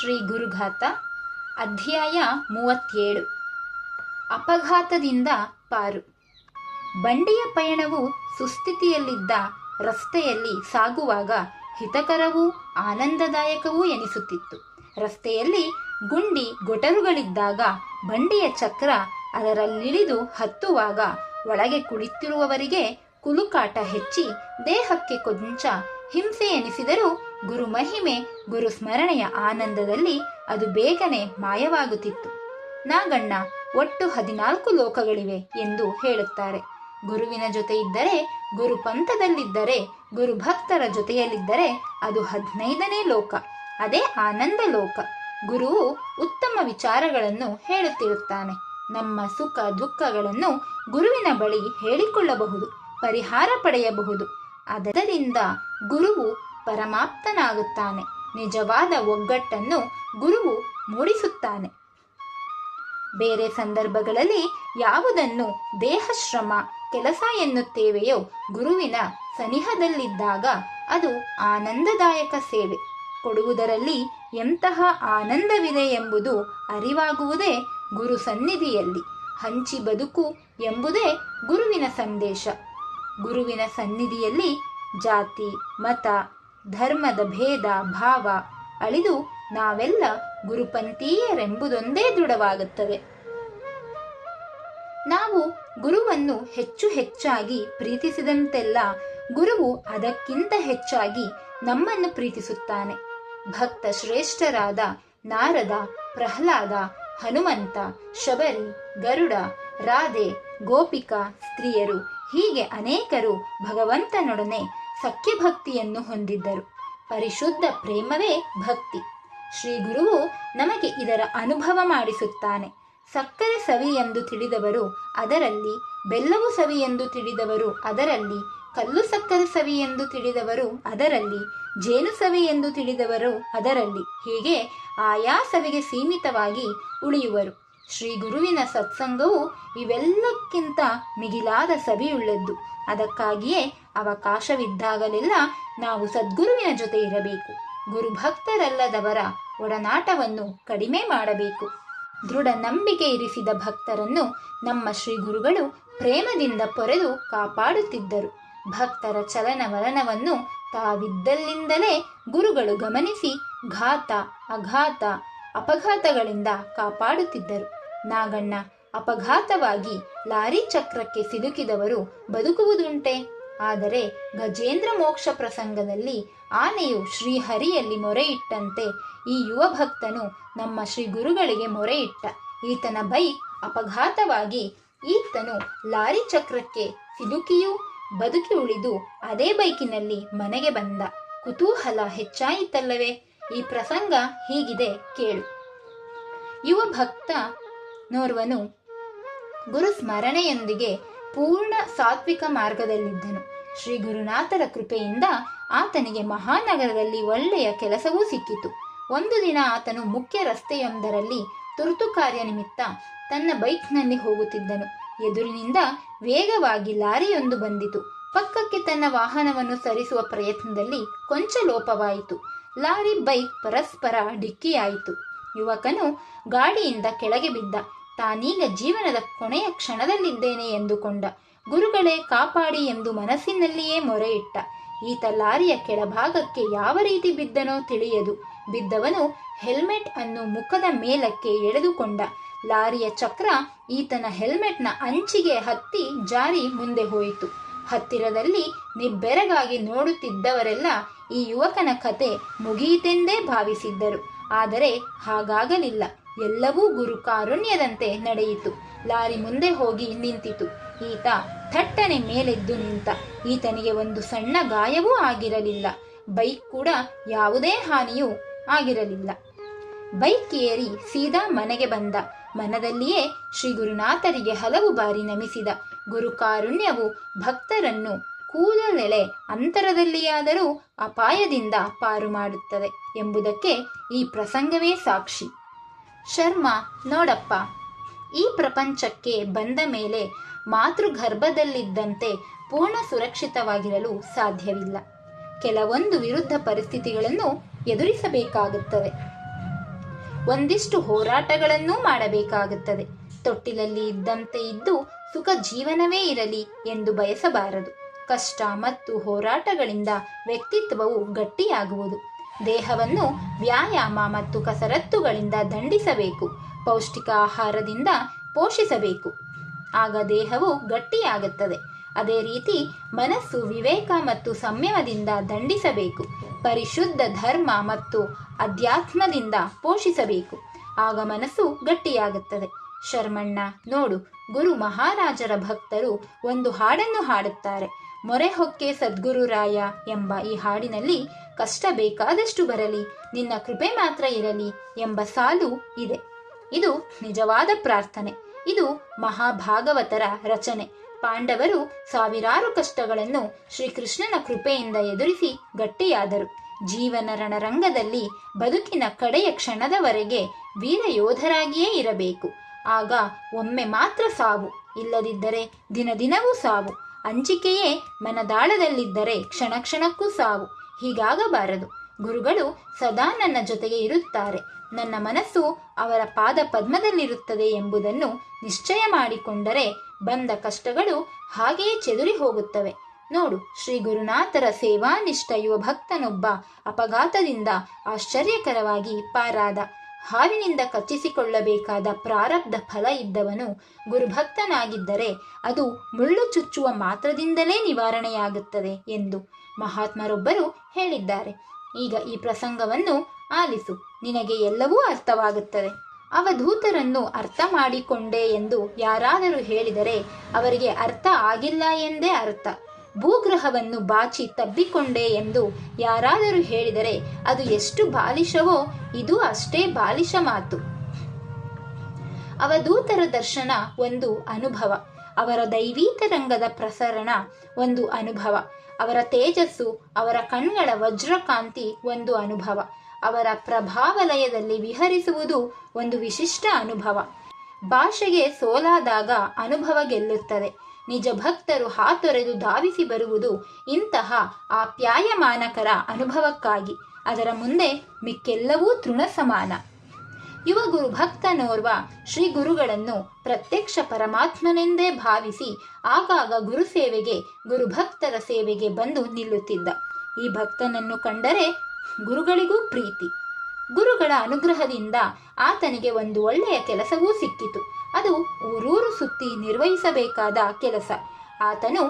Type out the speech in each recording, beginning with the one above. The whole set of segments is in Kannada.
ಶ್ರೀ ಗುರುಘಾತ ಅಧ್ಯಾಯ ಮೂವತ್ತೇಳು. ಅಪಘಾತದಿಂದ ಪಾರು. ಬಂಡಿಯ ಪಯಣವು ಸುಸ್ಥಿತಿಯಲ್ಲಿದ್ದ ರಸ್ತೆಯಲ್ಲಿ ಸಾಗುವಾಗ ಹಿತಕರವೂ ಆನಂದದಾಯಕವೂ ಎನಿಸುತ್ತಿತ್ತು. ರಸ್ತೆಯಲ್ಲಿ ಗುಂಡಿ ಗೊಟರುಗಳಿದ್ದಾಗ ಬಂಡಿಯ ಚಕ್ರ ಅದರಲ್ಲಿಳಿದು ಹತ್ತುವಾಗ ಒಳಗೆ ಕುಳಿತಿರುವವರಿಗೆ ಕುಲುಕಾಟ ಹೆಚ್ಚಿ ದೇಹಕ್ಕೆ ಕೊಂಚ ಹಿಂಸೆ ಎನಿಸಿದರೂ ಗುರು ಮಹಿಮೆ, ಗುರು ಸ್ಮರಣೆಯ ಆನಂದದಲ್ಲಿ ಅದು ಬೇಗನೆ ಮಾಯವಾಗುತ್ತಿತ್ತು. ನಾಗಣ್ಣ, ಒಟ್ಟು ಹದಿನಾಲ್ಕು ಲೋಕಗಳಿವೆ ಎಂದು ಹೇಳುತ್ತಾರೆ. ಗುರುವಿನ ಜೊತೆ ಇದ್ದರೆ, ಗುರು ಪಂಥದಲ್ಲಿದ್ದರೆ, ಗುರು ಭಕ್ತರ ಜೊತೆಯಲ್ಲಿದ್ದರೆ ಅದು ಹದಿನೈದನೇ ಲೋಕ, ಅದೇ ಆನಂದ ಲೋಕ. ಗುರುವು ಉತ್ತಮ ವಿಚಾರಗಳನ್ನು ಹೇಳುತ್ತಿರುತ್ತಾನೆ. ನಮ್ಮ ಸುಖ ದುಃಖಗಳನ್ನು ಗುರುವಿನ ಬಳಿ ಹೇಳಿಕೊಳ್ಳಬಹುದು, ಪರಿಹಾರ ಪಡೆಯಬಹುದು. ಅದರಿಂದ ಗುರುವು ಪರಮಾಪ್ತನಾಗುತ್ತಾನೆ. ನಿಜವಾದ ಒಗ್ಗಟ್ಟನ್ನು ಗುರುವು ಮೂಡಿಸುತ್ತಾನೆ. ಬೇರೆ ಸಂದರ್ಭಗಳಲ್ಲಿ ಯಾವುದನ್ನು ದೇಹಶ್ರಮ, ಕೆಲಸ ಎನ್ನುತ್ತೇವೆಯೋ ಗುರುವಿನ ಸನಿಹದಲ್ಲಿದ್ದಾಗ ಅದು ಆನಂದದಾಯಕ ಸೇವೆ. ಕೊಡುವುದರಲ್ಲಿ ಎಂತಹ ಆನಂದವಿದೆ ಎಂಬುದು ಅರಿವಾಗುವುದೇ ಗುರು ಸನ್ನಿಧಿಯಲ್ಲಿ. ಹಂಚಿ ಬದುಕು ಎಂಬುದೇ ಗುರುವಿನ ಸಂದೇಶ. ಗುರುವಿನ ಸನ್ನಿಧಿಯಲ್ಲಿ ಜಾತಿ, ಮತ, ಧರ್ಮದ ಭೇದ, ಭಾವ ಅಳಿದು ನಾವೆಲ್ಲ ಗುರುಪಂಥೀಯರೆಂಬುದೊಂದೇ ದೃಢವಾಗುತ್ತದೆ. ನಾವು ಗುರುವನ್ನು ಹೆಚ್ಚು ಹೆಚ್ಚಾಗಿ ಪ್ರೀತಿಸಿದಂತೆಲ್ಲ ಗುರುವು ಅದಕ್ಕಿಂತ ಹೆಚ್ಚಾಗಿ ನಮ್ಮನ್ನು ಪ್ರೀತಿಸುತ್ತಾನೆ. ಭಕ್ತ ಶ್ರೇಷ್ಠರಾದ ನಾರದ, ಪ್ರಹ್ಲಾದ, ಹನುಮಂತ, ಶಬರಿ, ಗರುಡ, ರಾಧೆ, ಗೋಪಿಕಾ, ಸ್ತ್ರೀಯರು ಹೀಗೆ ಅನೇಕರು ಭಗವಂತನೊಡನೆ ಸಖ್ಯಭಕ್ತಿಯನ್ನು ಹೊಂದಿದ್ದರು. ಪರಿಶುದ್ಧ ಪ್ರೇಮವೇ ಭಕ್ತಿ. ಶ್ರೀ ಗುರುವು ನಮಗೆ ಇದರ ಅನುಭವ ಮಾಡಿಸುತ್ತಾನೆ. ಸಕ್ಕರೆ ಸವಿ ಎಂದು ತಿಳಿದವರು ಅದರಲ್ಲಿ, ಬೆಲ್ಲವು ಸವಿ ಎಂದು ತಿಳಿದವರು ಅದರಲ್ಲಿ, ಕಲ್ಲು ಸಕ್ಕರೆ ಸವಿ ಎಂದು ತಿಳಿದವರು ಅದರಲ್ಲಿ, ಜೇನು ಸವಿ ಎಂದು ತಿಳಿದವರು ಅದರಲ್ಲಿ. ಹೀಗೆ ಆಯಾ ಸವಿಗೆ ಸೀಮಿತವಾಗಿ ಉಳಿಯುವರು. ಶ್ರೀ ಗುರುವಿನ ಸತ್ಸಂಗವು ಇವೆಲ್ಲಕ್ಕಿಂತ ಮಿಗಿಲಾದ ಸವಿಯುಳ್ಳದ್ದು ಅದಕ್ಕಾಗಿಯೇ ಅವಕಾಶವಿದ್ದಾಗಲೆಲ್ಲ ನಾವು ಸದ್ಗುರುವಿನ ಜೊತೆ ಇರಬೇಕು. ಗುರುಭಕ್ತರಲ್ಲದವರ ಒಡನಾಟವನ್ನು ಕಡಿಮೆ ಮಾಡಬೇಕು. ದೃಢ ನಂಬಿಕೆ ಇರಿಸಿದ ಭಕ್ತರನ್ನು ನಮ್ಮ ಶ್ರೀ ಗುರುಗಳು ಪ್ರೇಮದಿಂದ ಪೊರೆದು ಕಾಪಾಡುತ್ತಿದ್ದರು. ಭಕ್ತರ ಚಲನವಲನವನ್ನು ತಾವಿದ್ದಲ್ಲಿಂದಲೇ ಗುರುಗಳು ಗಮನಿಸಿ ಘಾತ, ಅಘಾತ, ಅಪಘಾತಗಳಿಂದ ಕಾಪಾಡುತ್ತಿದ್ದರು. ನಾಗಣ್ಣ ಅಪಘಾತವಾಗಿ ಲಾರಿ ಚಕ್ರಕ್ಕೆ ಸಿಲುಕಿದವರು ಬದುಕುವುದುಂಟೆ. ಆದರೆ ಗಜೇಂದ್ರ ಮೋಕ್ಷ ಪ್ರಸಂಗದಲ್ಲಿ ಆನೆಯು ಶ್ರೀಹರಿಯಲ್ಲಿ ಮೊರೆಯಿಟ್ಟಂತೆ ಈ ಯುವ ಭಕ್ತನು ನಮ್ಮ ಶ್ರೀ ಗುರುಗಳಿಗೆ ಮೊರೆಯಿಟ್ಟ. ಈತನ ಬೈಕ್ ಅಪಘಾತವಾಗಿ ಈತನು ಲಾರಿ ಚಕ್ರಕ್ಕೆ ಸಿಲುಕಿಯೂ ಬದುಕಿ ಉಳಿದು ಅದೇ ಬೈಕಿನಲ್ಲಿ ಮನೆಗೆ ಬಂದ. ಕುತೂಹಲ ಹೆಚ್ಚಾಯಿತಲ್ಲವೇ? ಈ ಪ್ರಸಂಗ ಹೀಗಿದೆ ಕೇಳು. ಯುವ ಭಕ್ತ ನೋರ್ವನು ಗುರು ಸ್ಮರಣೆಯೊಂದಿಗೆ ಪೂರ್ಣ ಸಾತ್ವಿಕ ಮಾರ್ಗದಲ್ಲಿದ್ದನು. ಶ್ರೀ ಗುರುನಾಥರ ಕೃಪೆಯಿಂದ ಆತನಿಗೆ ಮಹಾನಗರದಲ್ಲಿ ಒಳ್ಳೆಯ ಕೆಲಸವೂ ಸಿಕ್ಕಿತು. ಒಂದು ದಿನ ಆತನು ಮುಖ್ಯ ರಸ್ತೆಯೊಂದರಲ್ಲಿ ತುರ್ತು ಕಾರ್ಯ ನಿಮಿತ್ತ ತನ್ನ ಬೈಕ್ನಲ್ಲಿ ಹೋಗುತ್ತಿದ್ದನು. ಎದುರಿನಿಂದ ವೇಗವಾಗಿ ಲಾರಿಯೊಂದು ಬಂದಿತು. ಪಕ್ಕಕ್ಕೆ ತನ್ನ ವಾಹನವನ್ನು ಸರಿಸುವ ಪ್ರಯತ್ನದಲ್ಲಿ ಕೊಂಚ ಲೋಪವಾಯಿತು. ಲಾರಿ, ಬೈಕ್ ಪರಸ್ಪರ ಡಿಕ್ಕಿಯಾಯಿತು ಯುವಕನು ಗಾಡಿಯಿಂದ ಕೆಳಗೆ ಬಿದ್ದ. ತಾನೀಗ ಜೀವನದ ಕೊನೆಯ ಕ್ಷಣದಲ್ಲಿದ್ದೇನೆ ಎಂದುಕೊಂಡ. ಗುರುಗಳೇ ಕಾಪಾಡಿ ಎಂದು ಮನಸ್ಸಿನಲ್ಲಿಯೇ ಮೊರೆಯಿಟ್ಟ. ಈತ ಲಾರಿಯ ಕೆಳಭಾಗಕ್ಕೆ ಯಾವ ರೀತಿ ಬಿದ್ದನೋ ತಿಳಿಯದು. ಬಿದ್ದವನು ಹೆಲ್ಮೆಟ್ ಅನ್ನು ಮುಖದ ಮೇಲಕ್ಕೆ ಎಳೆದುಕೊಂಡ. ಲಾರಿಯ ಚಕ್ರ ಈತನ ಹೆಲ್ಮೆಟ್ನ ಅಂಚಿಗೆ ಹತ್ತಿ ಜಾರಿ ಮುಂದೆ ಹೋಯಿತು. ಹತ್ತಿರದಲ್ಲಿ ನಿಬ್ಬೆರಗಾಗಿ ನೋಡುತ್ತಿದ್ದವರೆಲ್ಲ ಈ ಯುವಕನ ಕತೆ ಮುಗಿಯಿತೆಂದೇ ಭಾವಿಸಿದ್ದರು. ಆದರೆ ಹಾಗಾಗಲಿಲ್ಲ. ಎಲ್ಲವೂ ಗುರುಕಾರುಣ್ಯದಂತೆ ನಡೆಯಿತು. ಲಾರಿ ಮುಂದೆ ಹೋಗಿ ನಿಂತಿತು. ಈತ ಥಟ್ಟನೆ ಮೇಲೆದ್ದು ನಿಂತ. ಈತನಿಗೆ ಒಂದು ಸಣ್ಣ ಗಾಯವೂ ಆಗಿರಲಿಲ್ಲ. ಬೈಕ್ ಕೂಡ ಯಾವುದೇ ಹಾನಿಯೂ ಆಗಿರಲಿಲ್ಲ. ಬೈಕ್ ಏರಿ ಸೀದಾ ಮನೆಗೆ ಬಂದ. ಮನದಲ್ಲಿಯೇ ಶ್ರೀ ಗುರುನಾಥರಿಗೆ ಹಲವು ಬಾರಿ ನಮಿಸಿದ. ಗುರುಕಾರುಣ್ಯವು ಭಕ್ತರನ್ನು ಕೂದಲೆಳೆ ಅಂತರದಲ್ಲಿಯಾದರೂ ಅಪಾಯದಿಂದ ಪಾರು ಮಾಡುತ್ತದೆ ಎಂಬುದಕ್ಕೆ ಈ ಪ್ರಸಂಗವೇ ಸಾಕ್ಷಿ. ಶರ್ಮ, ನೋಡಪ್ಪ. ಈ ಪ್ರಪಂಚಕ್ಕೆ ಬಂದ ಮೇಲೆ ಮಾತೃಗರ್ಭದಲ್ಲಿದ್ದಂತೆ ಪೂರ್ಣ ಸುರಕ್ಷಿತವಾಗಿರಲು ಸಾಧ್ಯವಿಲ್ಲ. ಕೆಲವೊಂದು ವಿರುದ್ಧ ಪರಿಸ್ಥಿತಿಗಳನ್ನು ಎದುರಿಸಬೇಕಾಗುತ್ತದೆ. ಒಂದಿಷ್ಟು ಹೋರಾಟಗಳನ್ನೂ ಮಾಡಬೇಕಾಗುತ್ತದೆ. ತೊಟ್ಟಿಲಲ್ಲಿ ಇದ್ದಂತೆ ಇದ್ದು ಸುಖ ಜೀವನವೇ ಇರಲಿ ಎಂದು ಬಯಸಬಾರದು. ಕಷ್ಟ ಮತ್ತು ಹೋರಾಟಗಳಿಂದ ವ್ಯಕ್ತಿತ್ವವು ಗಟ್ಟಿಯಾಗುವುದು. ದೇಹವನ್ನು ವ್ಯಾಯಾಮ ಮತ್ತು ಕಸರತ್ತುಗಳಿಂದ ದಂಡಿಸಬೇಕು, ಪೌಷ್ಟಿಕ ಆಹಾರದಿಂದ ಪೋಷಿಸಬೇಕು. ಆಗ ದೇಹವು ಗಟ್ಟಿಯಾಗುತ್ತದೆ. ಅದೇ ರೀತಿ ಮನಸ್ಸು ವಿವೇಕ ಮತ್ತು ಸಂಯಮದಿಂದ ದಂಡಿಸಬೇಕು, ಪರಿಶುದ್ಧ ಧರ್ಮ ಮತ್ತು ಅಧ್ಯಾತ್ಮದಿಂದ ಪೋಷಿಸಬೇಕು. ಆಗ ಮನಸ್ಸು ಗಟ್ಟಿಯಾಗುತ್ತದೆ. ಶರ್ಮಣ್ಣ, ನೋಡು, ಗುರು ಮಹಾರಾಜರ ಭಕ್ತರು ಒಂದು ಹಾಡನ್ನು ಹಾಡುತ್ತಾರೆ. ಮೊರೆ ಹೊಕ್ಕೆ ಸದ್ಗುರುರಾಯ ಎಂಬ ಈ ಹಾಡಿನಲ್ಲಿ ಕಷ್ಟ ಬೇಕಾದಷ್ಟು ಬರಲಿ, ನಿನ್ನ ಕೃಪೆ ಮಾತ್ರ ಇರಲಿ ಎಂಬ ಸಾಲು ಇದೆ. ಇದು ನಿಜವಾದ ಪ್ರಾರ್ಥನೆ. ಇದು ಮಹಾಭಾಗವತರ ರಚನೆ. ಪಾಂಡವರು ಸಾವಿರಾರು ಕಷ್ಟಗಳನ್ನು ಶ್ರೀಕೃಷ್ಣನ ಕೃಪೆಯಿಂದ ಎದುರಿಸಿ ಗಟ್ಟಿಯಾದರು. ಜೀವನ ರಣರಂಗದಲ್ಲಿ ಬದುಕಿನ ಕಡೆಯ ಕ್ಷಣದವರೆಗೆ ವೀರ ಯೋಧರಾಗಿಯೇ ಇರಬೇಕು. ಆಗ ಒಮ್ಮೆ ಮಾತ್ರ ಸಾವು, ಇಲ್ಲದಿದ್ದರೆ ದಿನ ದಿನವೂ ಸಾವು. ಅಂಜಿಕೆಯೇ ಮನದಾಳದಲ್ಲಿದ್ದರೆ ಕ್ಷಣ ಕ್ಷಣಕ್ಕೂ ಸಾವು, ಹೀಗಾಗಬಾರದು. ಗುರುಗಳು ಸದಾ ನನ್ನ ಜೊತೆಗೆ ಇರುತ್ತಾರೆ. ನನ್ನ ಮನಸ್ಸು ಅವರ ಪಾದ ಪದ್ಮದಲ್ಲಿರುತ್ತದೆ ಎಂಬುದನ್ನು ನಿಶ್ಚಯ ಮಾಡಿಕೊಂಡರೆ ಬಂದ ಕಷ್ಟಗಳು ಹಾಗೆಯೇ ಚೆದುರಿ ಹೋಗುತ್ತವೆ. ನೋಡು ಶ್ರೀ ಗುರುನಾಥರ ಸೇವಾನಿಷ್ಠ ಯುವ ಭಕ್ತನೊಬ್ಬ ಅಪಘಾತದಿಂದ ಆಶ್ಚರ್ಯಕರವಾಗಿ ಪಾರಾದ. ಹಾವಿನಿಂದ ಕಚ್ಚಿಸಿಕೊಳ್ಳಬೇಕಾದ ಪ್ರಾರಬ್ಧ ಫಲ ಇದ್ದವನು ಗುರುಭಕ್ತನಾಗಿದ್ದರೆ ಅದು ಮುಳ್ಳು ಚುಚ್ಚುವ ಮಾತ್ರದಿಂದಲೇ ನಿವಾರಣೆಯಾಗುತ್ತದೆ ಎಂದು ಮಹಾತ್ಮರೊಬ್ಬರು ಹೇಳಿದ್ದಾರೆ. ಈಗ ಈ ಪ್ರಸಂಗವನ್ನು ಆಲಿಸು. ನಿನಗೆ ಎಲ್ಲವೂ ಅರ್ಥವಾಗುತ್ತದೆ. ಅವಧೂತರನ್ನು ಅರ್ಥ ಮಾಡಿಕೊಂಡೆ ಎಂದು ಯಾರಾದರೂ ಹೇಳಿದರೆ ಅವರಿಗೆ ಅರ್ಥ ಆಗಿಲ್ಲ ಎಂದೇ ಅರ್ಥ. ಭೂಗ್ರಹವನ್ನು ಬಾಚಿ ತಬ್ಬಿಕೊಂಡೆ ಎಂದು ಯಾರಾದರೂ ಹೇಳಿದರೆ ಅದು ಎಷ್ಟು ಬಾಲಿಶವೋ, ಇದು ಅಷ್ಟೇ ಬಾಲಿಶ ಮಾತು. ಅವಧೂತರ ದರ್ಶನ ಒಂದು ಅನುಭವ. ಅವರ ದೈವೀತ ರಂಗದ ಪ್ರಸರಣ ಒಂದು ಅನುಭವ. ಅವರ ತೇಜಸ್ಸು, ಅವರ ಕಣ್ಗಳ ವಜ್ರಕಾಂತಿ ಒಂದು ಅನುಭವ. ಅವರ ಪ್ರಭಾವಲಯದಲ್ಲಿ ವಿಹರಿಸುವುದು ಒಂದು ವಿಶಿಷ್ಟ ಅನುಭವ. ಭಾಷೆಗೆ ಸೋಲಾದಾಗ ಅನುಭವ ಗೆಲ್ಲುತ್ತದೆ. ನಿಜ ಭಕ್ತರು ಹಾತೊರೆದು ಧಾವಿಸಿ ಬರುವುದು ಇಂತಹ ಆಪ್ಯಾಯಮಾನಕರ ಅನುಭವಕ್ಕಾಗಿ. ಅದರ ಮುಂದೆ ಮಿಕ್ಕೆಲ್ಲವೂ ತೃಣ ಸಮಾನ ಯುವ ಗುರು ಭಕ್ತನೋರ್ವ ಶ್ರೀ ಗುರುಗಳನ್ನು ಪ್ರತ್ಯಕ್ಷ ಪರಮಾತ್ಮನೆಂದೇ ಭಾವಿಸಿ ಆಗಾಗ ಗುರು ಸೇವೆಗೆ ಗುರುಭಕ್ತರ ಸೇವೆಗೆ ಬಂದು ನಿಲ್ಲುತ್ತಿದ್ದ. ಈ ಭಕ್ತನನ್ನು ಕಂಡರೆ ಗುರುಗಳಿಗೂ ಪ್ರೀತಿ. ಗುರುಗಳ ಅನುಗ್ರಹದಿಂದ ಆತನಿಗೆ ಒಂದು ಒಳ್ಳೆಯ ಕೆಲಸವೂ ಸಿಕ್ಕಿತು. ಅದು ಊರೂರು ಸುತ್ತಿ ನಿರ್ವಹಿಸಬೇಕಾದ ಕೆಲಸ. ಆತನು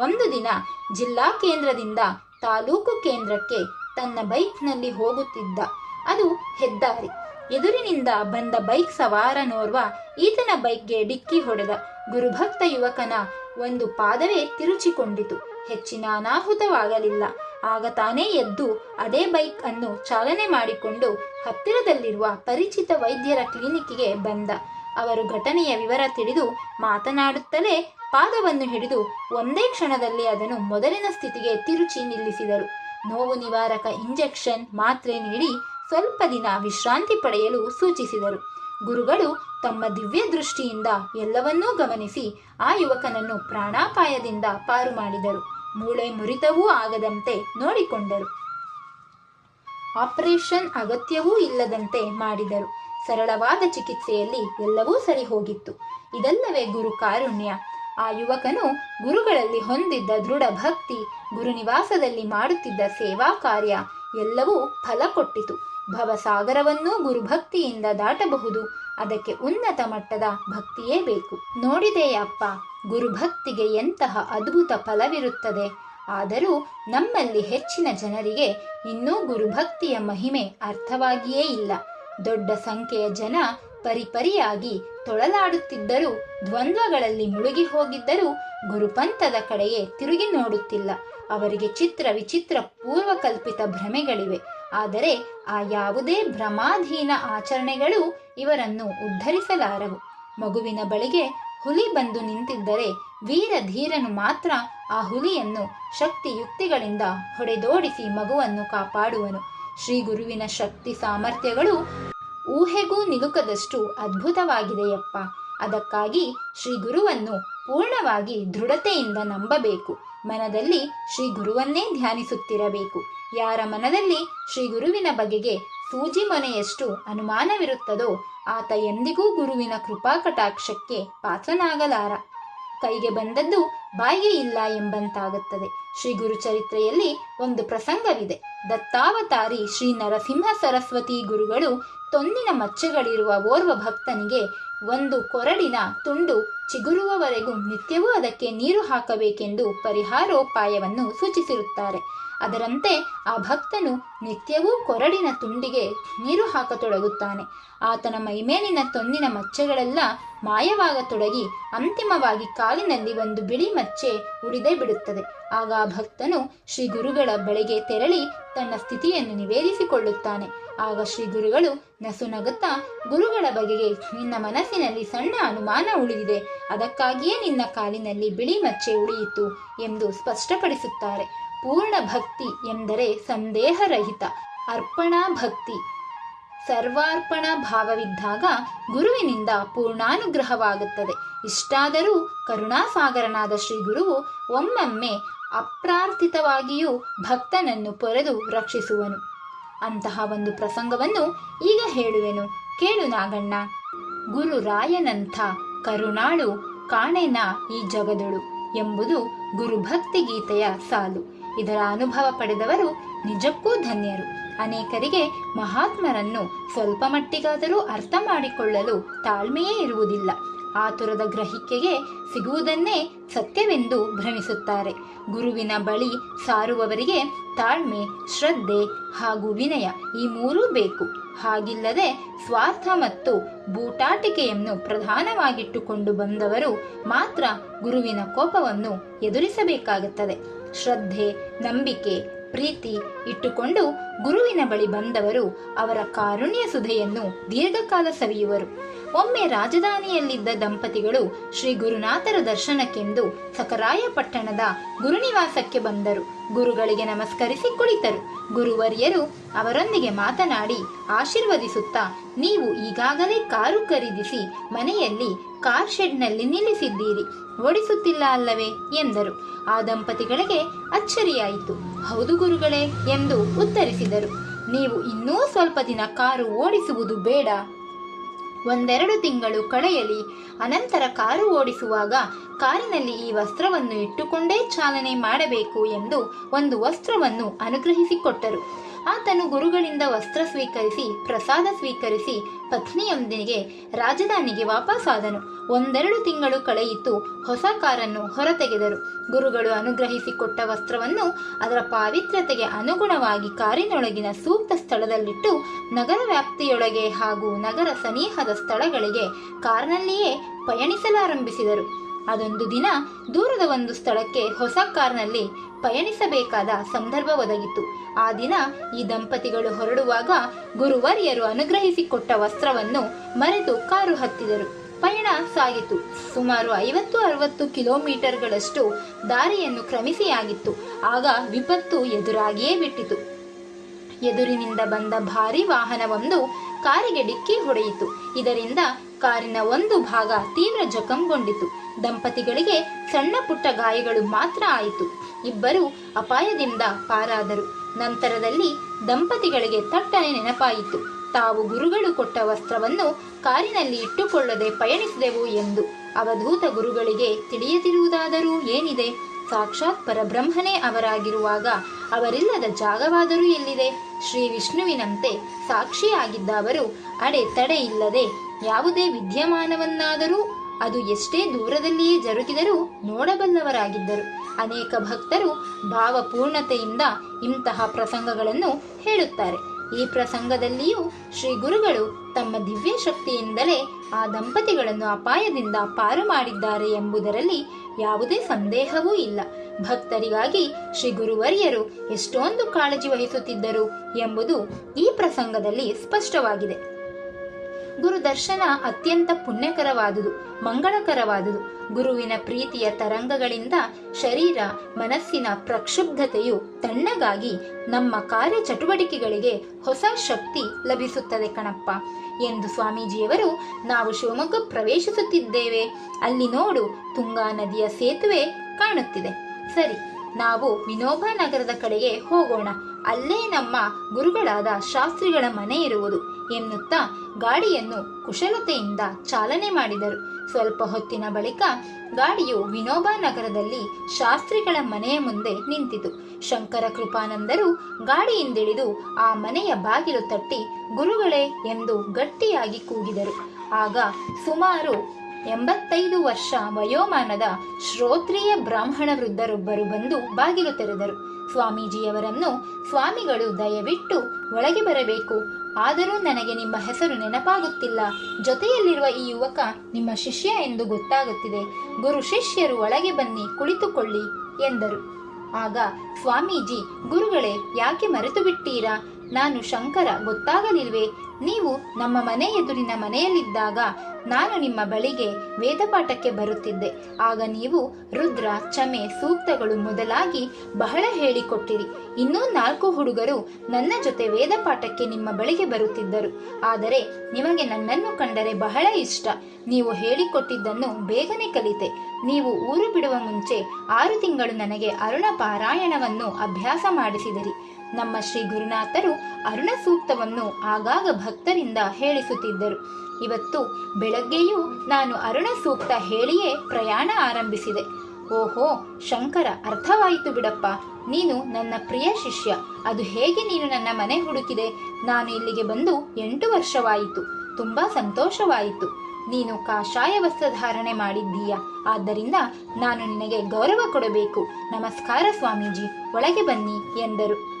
ಒಂದು ದಿನ ಜಿಲ್ಲಾ ಕೇಂದ್ರದಿಂದ ತಾಲೂಕು ಕೇಂದ್ರಕ್ಕೆ ತನ್ನ ಬೈಕ್ನಲ್ಲಿ ಹೋಗುತ್ತಿದ್ದ. ಅದು ಹೆದ್ದಾರಿ. ಎದುರಿನಿಂದ ಬಂದ ಬೈಕ್ ಸವಾರನೋರ್ವ ಈತನ ಬೈಕ್ಗೆ ಡಿಕ್ಕಿ ಹೊಡೆದ. ಗುರುಭಕ್ತ ಯುವಕನ ಒಂದು ಪಾದವೇ ತಿರುಚಿಕೊಂಡಿತು. ಹೆಚ್ಚಿನ ಅನಾಹುತವಾಗಲಿಲ್ಲ. ಆಗ ತಾನೇ ಎದ್ದು ಅದೇ ಬೈಕ್ ಅನ್ನು ಚಾಲನೆ ಮಾಡಿಕೊಂಡು ಹತ್ತಿರದಲ್ಲಿರುವ ಪರಿಚಿತ ವೈದ್ಯರ ಕ್ಲಿನಿಕ್ಗೆ ಬಂದ. ಅವರು ಘಟನೆಯ ವಿವರ ತಿಳಿದು ಮಾತನಾಡುತ್ತಲೇ ಪಾದವನ್ನು ಹಿಡಿದು ಒಂದೇ ಕ್ಷಣದಲ್ಲಿ ಅದನ್ನು ಮೊದಲಿನ ಸ್ಥಿತಿಗೆ ತಿರುಚಿ ನಿಲ್ಲಿಸಿದರು. ನೋವು ನಿವಾರಕ ಇಂಜೆಕ್ಷನ್ ಮಾತ್ರೆ ನೀಡಿ ಸ್ವಲ್ಪ ದಿನ ವಿಶ್ರಾಂತಿ ಪಡೆಯಲು ಸೂಚಿಸಿದರು. ಗುರುಗಳು ತಮ್ಮ ದಿವ್ಯ ದೃಷ್ಟಿಯಿಂದ ಎಲ್ಲವನ್ನೂ ಗಮನಿಸಿ ಆ ಯುವಕನನ್ನು ಪ್ರಾಣಾಪಾಯದಿಂದ ಪಾರು ಮಾಡಿದರು. ಮೂಳೆ ಮುರಿತವೂ ಆಗದಂತೆ ನೋಡಿಕೊಂಡರು. ಆಪರೇಷನ್ ಅಗತ್ಯವೂ ಇಲ್ಲದಂತೆ ಮಾಡಿದರು. ಸರಳವಾದ ಚಿಕಿತ್ಸೆಯಲ್ಲಿ ಎಲ್ಲವೂ ಸರಿ ಹೋಗಿತ್ತು ಇದಲ್ಲವೇ ಗುರು ಕಾರುಣ್ಯ. ಆ ಯುವಕನು ಗುರುಗಳಲ್ಲಿ ಹೊಂದಿದ್ದ ದೃಢ ಭಕ್ತಿ, ಗುರುನಿವಾಸದಲ್ಲಿ ಮಾಡುತ್ತಿದ್ದ ಸೇವಾ ಕಾರ್ಯ, ಎಲ್ಲವೂ ಫಲ ಕೊಟ್ಟಿತು. ಭವಸಾಗರವನ್ನೂ ಗುರುಭಕ್ತಿಯಿಂದ ದಾಟಬಹುದು. ಅದಕ್ಕೆ ಉನ್ನತ ಮಟ್ಟದ ಭಕ್ತಿಯೇ ಬೇಕು. ನೋಡಿದೆಯಪ್ಪ ಗುರುಭಕ್ತಿಗೆ ಎಂತಹ ಅದ್ಭುತ ಫಲವಿರುತ್ತದೆ. ಆದರೂ ನಮ್ಮಲ್ಲಿ ಹೆಚ್ಚಿನ ಜನರಿಗೆ ಇನ್ನೂ ಗುರುಭಕ್ತಿಯ ಮಹಿಮೆ ಅರ್ಥವಾಗಿಯೇ ಇಲ್ಲ. ದೊಡ್ಡ ಸಂಖ್ಯೆಯ ಜನ ಪರಿಪರಿಯಾಗಿ ತೊಳಲಾಡುತ್ತಿದ್ದರೂ, ದ್ವಂದ್ವಗಳಲ್ಲಿ ಮುಳುಗಿ ಹೋಗಿದ್ದರೂ ಗುರುಪಂಥದ ಕಡೆಗೆ ತಿರುಗಿ ನೋಡುತ್ತಿಲ್ಲ. ಅವರಿಗೆ ಚಿತ್ರ ವಿಚಿತ್ರ ಪೂರ್ವಕಲ್ಪಿತ ಭ್ರಮೆಗಳಿವೆ. ಆದರೆ ಆ ಯಾವುದೇ ಭ್ರಮಾಧೀನ ಆಚರಣೆಗಳು ಇವರನ್ನು ಉದ್ಧರಿಸಲಾರವು. ಮಗುವಿನ ಬಳಿಗೆ ಹುಲಿ ಬಂದು ನಿಂತಿದ್ದರೆ ವೀರ ಧೀರನು ಮಾತ್ರ ಆ ಹುಲಿಯನ್ನು ಶಕ್ತಿ ಯುಕ್ತಿಗಳಿಂದ ಹೊಡೆದೋಡಿಸಿ ಮಗುವನ್ನು ಕಾಪಾಡುವನು. ಶ್ರೀ ಗುರುವಿನ ಶಕ್ತಿ ಸಾಮರ್ಥ್ಯಗಳು ಊಹೆಗೂ ನಿಲುಕದಷ್ಟು ಅದ್ಭುತವಾಗಿದೆಯಪ್ಪ. ಅದಕ್ಕಾಗಿ ಶ್ರೀ ಗುರುವನ್ನು ಪೂರ್ಣವಾಗಿ ದೃಢತೆಯಿಂದ ನಂಬಬೇಕು. ಮನದಲ್ಲಿ ಶ್ರೀ ಗುರುವನ್ನೇ ಧ್ಯಾನಿಸುತ್ತಿರಬೇಕು. ಯಾರ ಮನದಲ್ಲಿ ಶ್ರೀ ಗುರುವಿನ ಬಗೆಗೆ ಸೂಜಿ ಮನೆಯಷ್ಟು ಅನುಮಾನವಿರುತ್ತದೋ, ಆತ ಎಂದಿಗೂ ಗುರುವಿನ ಕೃಪಾ ಕಟಾಕ್ಷಕ್ಕೆ ಪಾತ್ರನಾಗಲಾರ. ಕೈಗೆ ಬಂದದ್ದು ಬಾಯಿಗೆ ಇಲ್ಲ ಎಂಬಂತಾಗುತ್ತದೆ. ಶ್ರೀ ಚರಿತ್ರೆಯಲ್ಲಿ ಒಂದು ಪ್ರಸಂಗವಿದೆ. ದತ್ತಾವತಾರಿ ಶ್ರೀ ನರಸಿಂಹ ಸರಸ್ವತಿ ಗುರುಗಳು ತೊಂದಿನ ಮಚ್ಚೆಗಳಿರುವ ಓರ್ವ ಭಕ್ತನಿಗೆ ಒಂದು ಕೊರಡಿನ ತುಂಡು ಚಿಗುರುವವರೆಗೂ ನಿತ್ಯವೂ ಅದಕ್ಕೆ ನೀರು ಹಾಕಬೇಕೆಂದು ಪರಿಹಾರೋಪಾಯವನ್ನು ಸೂಚಿಸಿರುತ್ತಾರೆ. ಅದರಂತೆ ಆ ಭಕ್ತನು ನಿತ್ಯವೂ ಕೊರಡಿನ ತುಂಡಿಗೆ ನೀರು ಹಾಕತೊಡಗುತ್ತಾನೆ. ಆತನ ಮೈಮೇಲಿನ ತೊಂದಿನ ಮಚ್ಚೆಗಳೆಲ್ಲ ಮಾಯವಾಗತೊಡಗಿ ಅಂತಿಮವಾಗಿ ಕಾಲಿನಲ್ಲಿ ಒಂದು ಬಿಳಿ ಮಚ್ಚೆ ಉಳಿದೇ ಬಿಡುತ್ತದೆ. ಆಗ ಆ ಭಕ್ತನು ಶ್ರೀ ಗುರುಗಳ ಬಳಿಗೆ ತೆರಳಿ ತನ್ನ ಸ್ಥಿತಿಯನ್ನು ನಿವೇದಿಸಿಕೊಳ್ಳುತ್ತಾನೆ. ಆಗ ಶ್ರೀ ಗುರುಗಳು ನಸುನಗುತ್ತಾ ಗುರುಗಳ ಬಗೆಗೆ ನಿನ್ನ ಮನಸ್ಸಿನಲ್ಲಿ ಸಣ್ಣ ಅನುಮಾನ ಉಳಿದಿದೆ. ಅದಕ್ಕಾಗಿಯೇ ನಿನ್ನ ಕಾಲಿನಲ್ಲಿ ಬಿಳಿ ಮಚ್ಚೆ ಉಳಿಯಿತು ಎಂದು ಸ್ಪಷ್ಟಪಡಿಸುತ್ತಾರೆ. ಪೂರ್ಣ ಭಕ್ತಿ ಎಂದರೆ ಸಂದೇಹರಹಿತ ಅರ್ಪಣಾ ಭಕ್ತಿ. ಸರ್ವಾರ್ಪಣ ಭಾವವಿದ್ದಾಗ ಗುರುವಿನಿಂದ ಪೂರ್ಣಾನುಗ್ರಹವಾಗುತ್ತದೆ. ಇಷ್ಟಾದರೂ ಕರುಣಾಸಾಗರನಾದ ಶ್ರೀ ಗುರುವು ಒಮ್ಮೊಮ್ಮೆ ಅಪ್ರಾರ್ಥಿತವಾಗಿಯೂ ಭಕ್ತನನ್ನು ಪೊರೆದು ರಕ್ಷಿಸುವನು. ಅಂತಹ ಒಂದು ಪ್ರಸಂಗವನ್ನು ಈಗ ಹೇಳುವೆನು. ಕೇಳು ನಾಗಣ್ಣ. ಗುರುರಾಯನಂಥ ಕರುಣಾಳು ಕಾಣೆನ ಈ ಜಗದಳು ಎಂಬುದು ಗುರುಭಕ್ತಿ ಗೀತೆಯ ಸಾಲು. ಇದರ ಅನುಭವ ಪಡೆದವರು ನಿಜಕ್ಕೂ ಧನ್ಯರು. ಅನೇಕರಿಗೆ ಮಹಾತ್ಮರನ್ನು ಸ್ವಲ್ಪ ಮಟ್ಟಿಗಾದರೂ ಅರ್ಥ ಮಾಡಿಕೊಳ್ಳಲು ತಾಳ್ಮೆಯೇ ಇರುವುದಿಲ್ಲ. ಆತುರದ ಗ್ರಹಿಕೆಗೆ ಸಿಗುವುದನ್ನೇ ಸತ್ಯವೆಂದು ಭ್ರಮಿಸುತ್ತಾರೆ. ಗುರುವಿನ ಬಳಿ ಸಾರುವವರಿಗೆ ತಾಳ್ಮೆ, ಶ್ರದ್ಧೆ ಹಾಗೂ ವಿನಯ ಈ ಮೂರೂ ಬೇಕು. ಹಾಗಿಲ್ಲದೆ ಸ್ವಾರ್ಥ ಮತ್ತು ಬೂಟಾಟಿಕೆಯನ್ನು ಪ್ರಧಾನವಾಗಿಟ್ಟುಕೊಂಡು ಬಂದವರು ಮಾತ್ರ ಗುರುವಿನ ಕೋಪವನ್ನು ಎದುರಿಸಬೇಕಾಗುತ್ತದೆ. ಶ್ರದ್ಧೆ, ನಂಬಿಕೆ, ಪ್ರೀತಿ ಇಟ್ಟುಕೊಂಡು ಗುರುವಿನ ಬಳಿ ಬಂದವರು ಅವರ ಕಾರುಣ್ಯ ಸುಧೆಯನ್ನು ದೀರ್ಘಕಾಲ ಸವಿಯುವರು. ಒಮ್ಮೆ ರಾಜಧಾನಿಯಲ್ಲಿದ್ದ ದಂಪತಿಗಳು ಶ್ರೀ ಗುರುನಾಥರ ದರ್ಶನಕ್ಕೆಂದು ಸಕರಾಯಪಟ್ಟಣದ ಗುರುನಿವಾಸಕ್ಕೆ ಬಂದರು. ಗುರುಗಳಿಗೆ ನಮಸ್ಕರಿಸಿ ಕುಳಿತರು. ಗುರುವರ್ಯರು ಅವರೊಂದಿಗೆ ಮಾತನಾಡಿ ಆಶೀರ್ವದಿಸುತ್ತಾ, ನೀವು ಈಗಾಗಲೇ ಕಾರು ಖರೀದಿಸಿ ಮನೆಯಲ್ಲಿ ಕಾರ್ ಶೆಡ್ನಲ್ಲಿ ನಿಲ್ಲಿಸಿದ್ದೀರಿ. ಓಡಿಸುತ್ತಿಲ್ಲ ಅಲ್ಲವೇ ಎಂದರು. ಆ ದಂಪತಿಗಳಿಗೆ ಅಚ್ಚರಿಯಾಯಿತು. ಹೌದು ಗುರುಗಳೇ ಎಂದು ಉತ್ತರಿಸಿದರು. ನೀವು ಇನ್ನೂ ಸ್ವಲ್ಪ ದಿನ ಕಾರು ಓಡಿಸುವುದು ಬೇಡ. ಒಂದೆರಡು ತಿಂಗಳು ಕಳೆಯಲಿ. ಅನಂತರ ಕಾರು ಓಡಿಸುವಾಗ ಕಾರಿನಲ್ಲಿ ಈ ವಸ್ತ್ರವನ್ನು ಇಟ್ಟುಕೊಂಡೇ ಚಾಲನೆ ಮಾಡಬೇಕು ಎಂದು ಒಂದು ವಸ್ತ್ರವನ್ನು ಅನುಗ್ರಹಿಸಿಕೊಟ್ಟರು. ಆತನು ಗುರುಗಳಿಂದ ವಸ್ತ್ರ ಸ್ವೀಕರಿಸಿ, ಪ್ರಸಾದ ಸ್ವೀಕರಿಸಿ ಪತ್ನಿಯೊಂದಿಗೆ ರಾಜಧಾನಿಗೆ ವಾಪಸ್ಸಾದನು ಒಂದೆರಡು ತಿಂಗಳು ಕಳೆಯಿತು, ಹೊಸ ಕಾರನ್ನು ಹೊರತೆಗೆದರು. ಗುರುಗಳು ಅನುಗ್ರಹಿಸಿಕೊಟ್ಟ ವಸ್ತ್ರವನ್ನು ಅದರ ಪಾವಿತ್ರ್ಯತೆಗೆ ಅನುಗುಣವಾಗಿ ಕಾರಿನೊಳಗಿನ ಸೂಕ್ತ ಸ್ಥಳದಲ್ಲಿಟ್ಟು ನಗರ ವ್ಯಾಪ್ತಿಯೊಳಗೆ ಹಾಗೂ ನಗರ ಸನಿಹದ ಸ್ಥಳಗಳಿಗೆ ಕಾರ್ನಲ್ಲಿಯೇ ಪಯಣಿಸಲಾರಂಭಿಸಿದರು. ಅದೊಂದು ದಿನ ದೂರದ ಒಂದು ಸ್ಥಳಕ್ಕೆ ಹೊಸ ಕಾರ್ನಲ್ಲಿ ಪಯಣಿಸಬೇಕಾದ ಸಂದರ್ಭ ಒದಗಿತು. ಆ ದಿನ ಈ ದಂಪತಿಗಳು ಹೊರಡುವಾಗ ಗುರುವರ್ಯರು ಅನುಗ್ರಹಿಸಿಕೊಟ್ಟ ವಸ್ತ್ರವನ್ನು ಮರೆತು ಕಾರು ಹತ್ತಿದರು. ಪಯಣ ಸಾಗಿತು. ಸುಮಾರು ಐವತ್ತು ಅರವತ್ತು ಕಿಲೋಮೀಟರ್ಗಳಷ್ಟು ದಾರಿಯನ್ನು ಕ್ರಮಿಸಿಯಾಗಿತ್ತು. ಆಗ ವಿಪತ್ತು ಎದುರಾಗಿಯೇ ಬಿಟ್ಟಿತು. ಎದುರಿನಿಂದ ಬಂದ ಭಾರಿ ವಾಹನವೊಂದು ಕಾರಿಗೆ ಡಿಕ್ಕಿ ಹೊಡೆಯಿತು. ಇದರಿಂದ ಕಾರಿನ ಒಂದು ಭಾಗ ತೀವ್ರ ಜಖಂಗೊಂಡಿತು. ದಂಪತಿಗಳಿಗೆ ಸಣ್ಣ ಪುಟ್ಟ ಗಾಯಗಳು ಮಾತ್ರ ಆಯಿತು. ಇಬ್ಬರು ಅಪಾಯದಿಂದ ಪಾರಾದರು. ನಂತರದಲ್ಲಿ ದಂಪತಿಗಳಿಗೆ ತಟ್ಟನೆ ನೆನಪಾಯಿತು. ತಾವು ಗುರುಗಳು ಕೊಟ್ಟ ವಸ್ತ್ರವನ್ನು ಕಾರಿನಲ್ಲಿ ಇಟ್ಟುಕೊಳ್ಳದೆ ಪಯಣಿಸಿದೆವು ಎಂದು ಅವಧೂತ ಗುರುಗಳಿಗೆ ತಿಳಿಯದಿರುವುದಾದರೂ ಏನಿದೆ? ಸಾಕ್ಷಾತ್ ಪರಬ್ರಹ್ಮನೇ ಅವರಾಗಿರುವಾಗ ಅವರಿಲ್ಲದ ಜಾಗವಾದರೂ ಎಲ್ಲಿದೆ? ಶ್ರೀ ವಿಷ್ಣುವಿನಂತೆ ಸಾಕ್ಷಿಯಾಗಿದ್ದ ಅವರು ಅಡೆ ಇಲ್ಲದೆ ಯಾವುದೇ ವಿದ್ಯಮಾನವನ್ನಾದರೂ ಅದು ಎಷ್ಟೇ ದೂರದಲ್ಲಿಯೇ ಜರುಗಿದರೂ ನೋಡಬಲ್ಲವರಾಗಿದ್ದರು. ಅನೇಕ ಭಕ್ತರು ಭಾವಪೂರ್ಣತೆಯಿಂದ ಇಂತಹ ಪ್ರಸಂಗಗಳನ್ನು ಹೇಳುತ್ತಾರೆ. ಈ ಪ್ರಸಂಗದಲ್ಲಿಯೂ ಶ್ರೀ ಗುರುಗಳು ತಮ್ಮ ದಿವ್ಯ ಶಕ್ತಿಯಿಂದಲೇ ಆ ದಂಪತಿಗಳನ್ನು ಅಪಾಯದಿಂದ ಪಾರು ಮಾಡಿದ್ದಾರೆ ಎಂಬುದರಲ್ಲಿ ಯಾವುದೇ ಸಂದೇಹವೂ ಇಲ್ಲ. ಭಕ್ತರಿಗಾಗಿ ಶ್ರೀ ಗುರುವರ್ಯರು ಎಷ್ಟೊಂದು ಕಾಳಜಿ ವಹಿಸುತ್ತಿದ್ದರು ಎಂಬುದು ಈ ಪ್ರಸಂಗದಲ್ಲಿ ಸ್ಪಷ್ಟವಾಗಿದೆ. ಗುರು ದರ್ಶನ ಅತ್ಯಂತ ಪುಣ್ಯಕರವಾದುದು, ಮಂಗಳಕರವಾದುದು. ಗುರುವಿನ ಪ್ರೀತಿಯ ತರಂಗಗಳಿಂದ ಶರೀರ, ಮನಸ್ಸಿನ ಪ್ರಕ್ಷುಬ್ಧತೆಯು ತಣ್ಣಗಾಗಿ ನಮ್ಮ ಕಾರ್ಯ ಚಟುವಟಿಕೆಗಳಿಗೆ ಹೊಸ ಶಕ್ತಿ ಲಭಿಸುತ್ತದೆ ಕಣಪ್ಪ. ಎಂದು ಸ್ವಾಮೀಜಿಯವರು ನಾವು ಶಿವಮೊಗ್ಗ ಪ್ರವೇಶಿಸುತ್ತಿದ್ದೇವೆ. ಅಲ್ಲಿ ನೋಡು ತುಂಗಾ ನದಿಯ ಸೇತುವೆ ಕಾಣುತ್ತಿದೆ. ಸರಿ, ನಾವು ವಿನೋಬ ನಗರದ ಕಡೆಗೆ ಹೋಗೋಣ. ಅಲ್ಲೇ ನಮ್ಮ ಗುರುಗಳಾದ ಶಾಸ್ತ್ರಿಗಳ ಮನೆ ಇರುವುದು. ಎನ್ನುತ್ತಾ ಗಾಡಿಯನ್ನು ಕುಶಲತೆಯಿಂದ ಚಾಲನೆ ಮಾಡಿದರು. ಸ್ವಲ್ಪ ಹೊತ್ತಿನ ಬಳಿಕ ಗಾಡಿಯು ವಿನೋಬಾ ನಗರದಲ್ಲಿ ಶಾಸ್ತ್ರಿಗಳ ಮನೆಯ ಮುಂದೆ ನಿಂತಿತು. ಶಂಕರ ಕೃಪಾನಂದರು ಗಾಡಿಯಿಂದಿಳಿದು ಆ ಮನೆಯ ಬಾಗಿಲು ತಟ್ಟಿ, ಗುರುಗಳೇ ಎಂದು ಗಟ್ಟಿಯಾಗಿ ಕೂಗಿದರು. ಆಗ ಸುಮಾರು ಎಂಬತ್ತೈದು ವರ್ಷ ವಯೋಮಾನದ ಶ್ರೋತ್ರಿಯ ಬ್ರಾಹ್ಮಣ ವೃದ್ಧರೊಬ್ಬರು ಬಂದು ಬಾಗಿಲು ತೆರೆದರು. ಸ್ವಾಮೀಜಿಯವರನ್ನು ಸ್ವಾಮಿಗಳು ದಯವಿಟ್ಟು ಒಳಗೆ ಬರಬೇಕು. ಆದರೂ ನನಗೆ ನಿಮ್ಮ ಹೆಸರು ನೆನಪಾಗುತ್ತಿಲ್ಲ. ಜೊತೆಯಲ್ಲಿರುವ ಈ ಯುವಕ ನಿಮ್ಮ ಶಿಷ್ಯ ಎಂದು ಗೊತ್ತಾಗುತ್ತಿದೆ. ಗುರು ಶಿಷ್ಯರು ಒಳಗೆ ಬನ್ನಿ, ಕುಳಿತುಕೊಳ್ಳಿ ಎಂದರು. ಆಗ ಸ್ವಾಮೀಜಿ, ಗುರುಗಳೇ, ಯಾಕೆ ಮರೆತು ಬಿಟ್ಟೀರಾ ನಾನು ಶಂಕರ, ಗೊತ್ತಾಗಲಿಲ್ವೇ? ನೀವು ನಮ್ಮ ಮನೆ ಎದುರಿನ ಮನೆಯಲ್ಲಿದ್ದಾಗ ನಾನು ನಿಮ್ಮ ಬಳಿಗೆ ವೇದಪಾಠಕ್ಕೆ ಬರುತ್ತಿದ್ದೆ. ಆಗ ನೀವು ರುದ್ರ ಚಮೆ ಸೂಕ್ತಗಳು ಮೊದಲಾಗಿ ಬಹಳ ಹೇಳಿಕೊಟ್ಟಿರಿ. ಇನ್ನೂ ನಾಲ್ಕು ಹುಡುಗರು ನನ್ನ ಜೊತೆ ವೇದಪಾಠಕ್ಕೆ ನಿಮ್ಮ ಬಳಿಗೆ ಬರುತ್ತಿದ್ದರು. ಆದರೆ ನಿಮಗೆ ನನ್ನನ್ನು ಕಂಡರೆ ಬಹಳ ಇಷ್ಟ. ನೀವು ಹೇಳಿಕೊಟ್ಟಿದ್ದನ್ನು ಬೇಗನೆ ಕಲಿತೆ. ನೀವು ಊರು ಬಿಡುವ ಮುಂಚೆ ಆರು ತಿಂಗಳು ನನಗೆ ಅರುಣ ಪಾರಾಯಣವನ್ನು ಅಭ್ಯಾಸ ಮಾಡಿಸಿದಿರಿ. ನಮ್ಮ ಶ್ರೀ ಗುರುನಾಥರು ಅರುಣ ಸೂಕ್ತವನ್ನು ಆಗಾಗ ಭಕ್ತರಿಂದ ಹೇಳಿಸುತ್ತಿದ್ದರು. ಇವತ್ತು ಬೆಳಗ್ಗೆಯೂ ನಾನು ಅರುಣ ಸೂಕ್ತ ಹೇಳಿಯೇ ಪ್ರಯಾಣ ಆರಂಭಿಸಿದೆ. ಓಹೋ, ಶಂಕರ, ಅರ್ಥವಾಯಿತು ಬಿಡಪ್ಪ. ನೀನು ನನ್ನ ಪ್ರಿಯ ಶಿಷ್ಯ. ಅದು ಹೇಗೆ ನೀನು ನನ್ನ ಮನೆ ಹುಡುಕಿದೆ? ನಾನು ಇಲ್ಲಿಗೆ ಬಂದು ಎಂಟು ವರ್ಷವಾಯಿತು. ತುಂಬಾ ಸಂತೋಷವಾಯಿತು. ನೀನು ಕಾಷಾಯ ವಸ್ತ್ರ ಧಾರಣೆ ಮಾಡಿದ್ದೀಯ? ಆದ್ದರಿಂದ ನಾನು ನಿನಗೆ ಗೌರವ ಕೊಡಬೇಕು. ನಮಸ್ಕಾರ ಸ್ವಾಮೀಜಿ. ಒಳಗೆ ಬನ್ನಿ ಎಂದರು.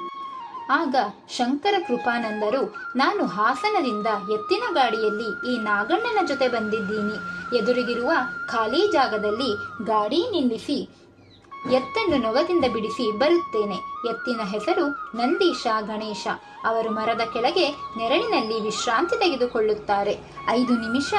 ಆಗ ಶಂಕರ ಕೃಪಾನಂದರು, ನಾನು ಹಾಸನದಿಂದ ಎತ್ತಿನ ಗಾಡಿಯಲ್ಲಿ ಈ ನಾಗಣ್ಣನ ಜೊತೆ ಬಂದಿದ್ದೀನಿ. ಎದುರಿಗಿರುವ ಖಾಲಿ ಜಾಗದಲ್ಲಿ ಗಾಡಿ ನಿಲ್ಲಿಸಿ ಎತ್ತನ್ನು ನೊಗದಿಂದ ಬಿಡಿಸಿ ಬರುತ್ತೇನೆ. ಎತ್ತಿನ ಹೆಸರು ನಂದೀಶ ಗಣೇಶ. ಅವರು ಮರದ ಕೆಳಗೆ ನೆರಳಿನಲ್ಲಿ ವಿಶ್ರಾಂತಿ ತೆಗೆದುಕೊಳ್ಳುತ್ತಾರೆ. ಐದು ನಿಮಿಷ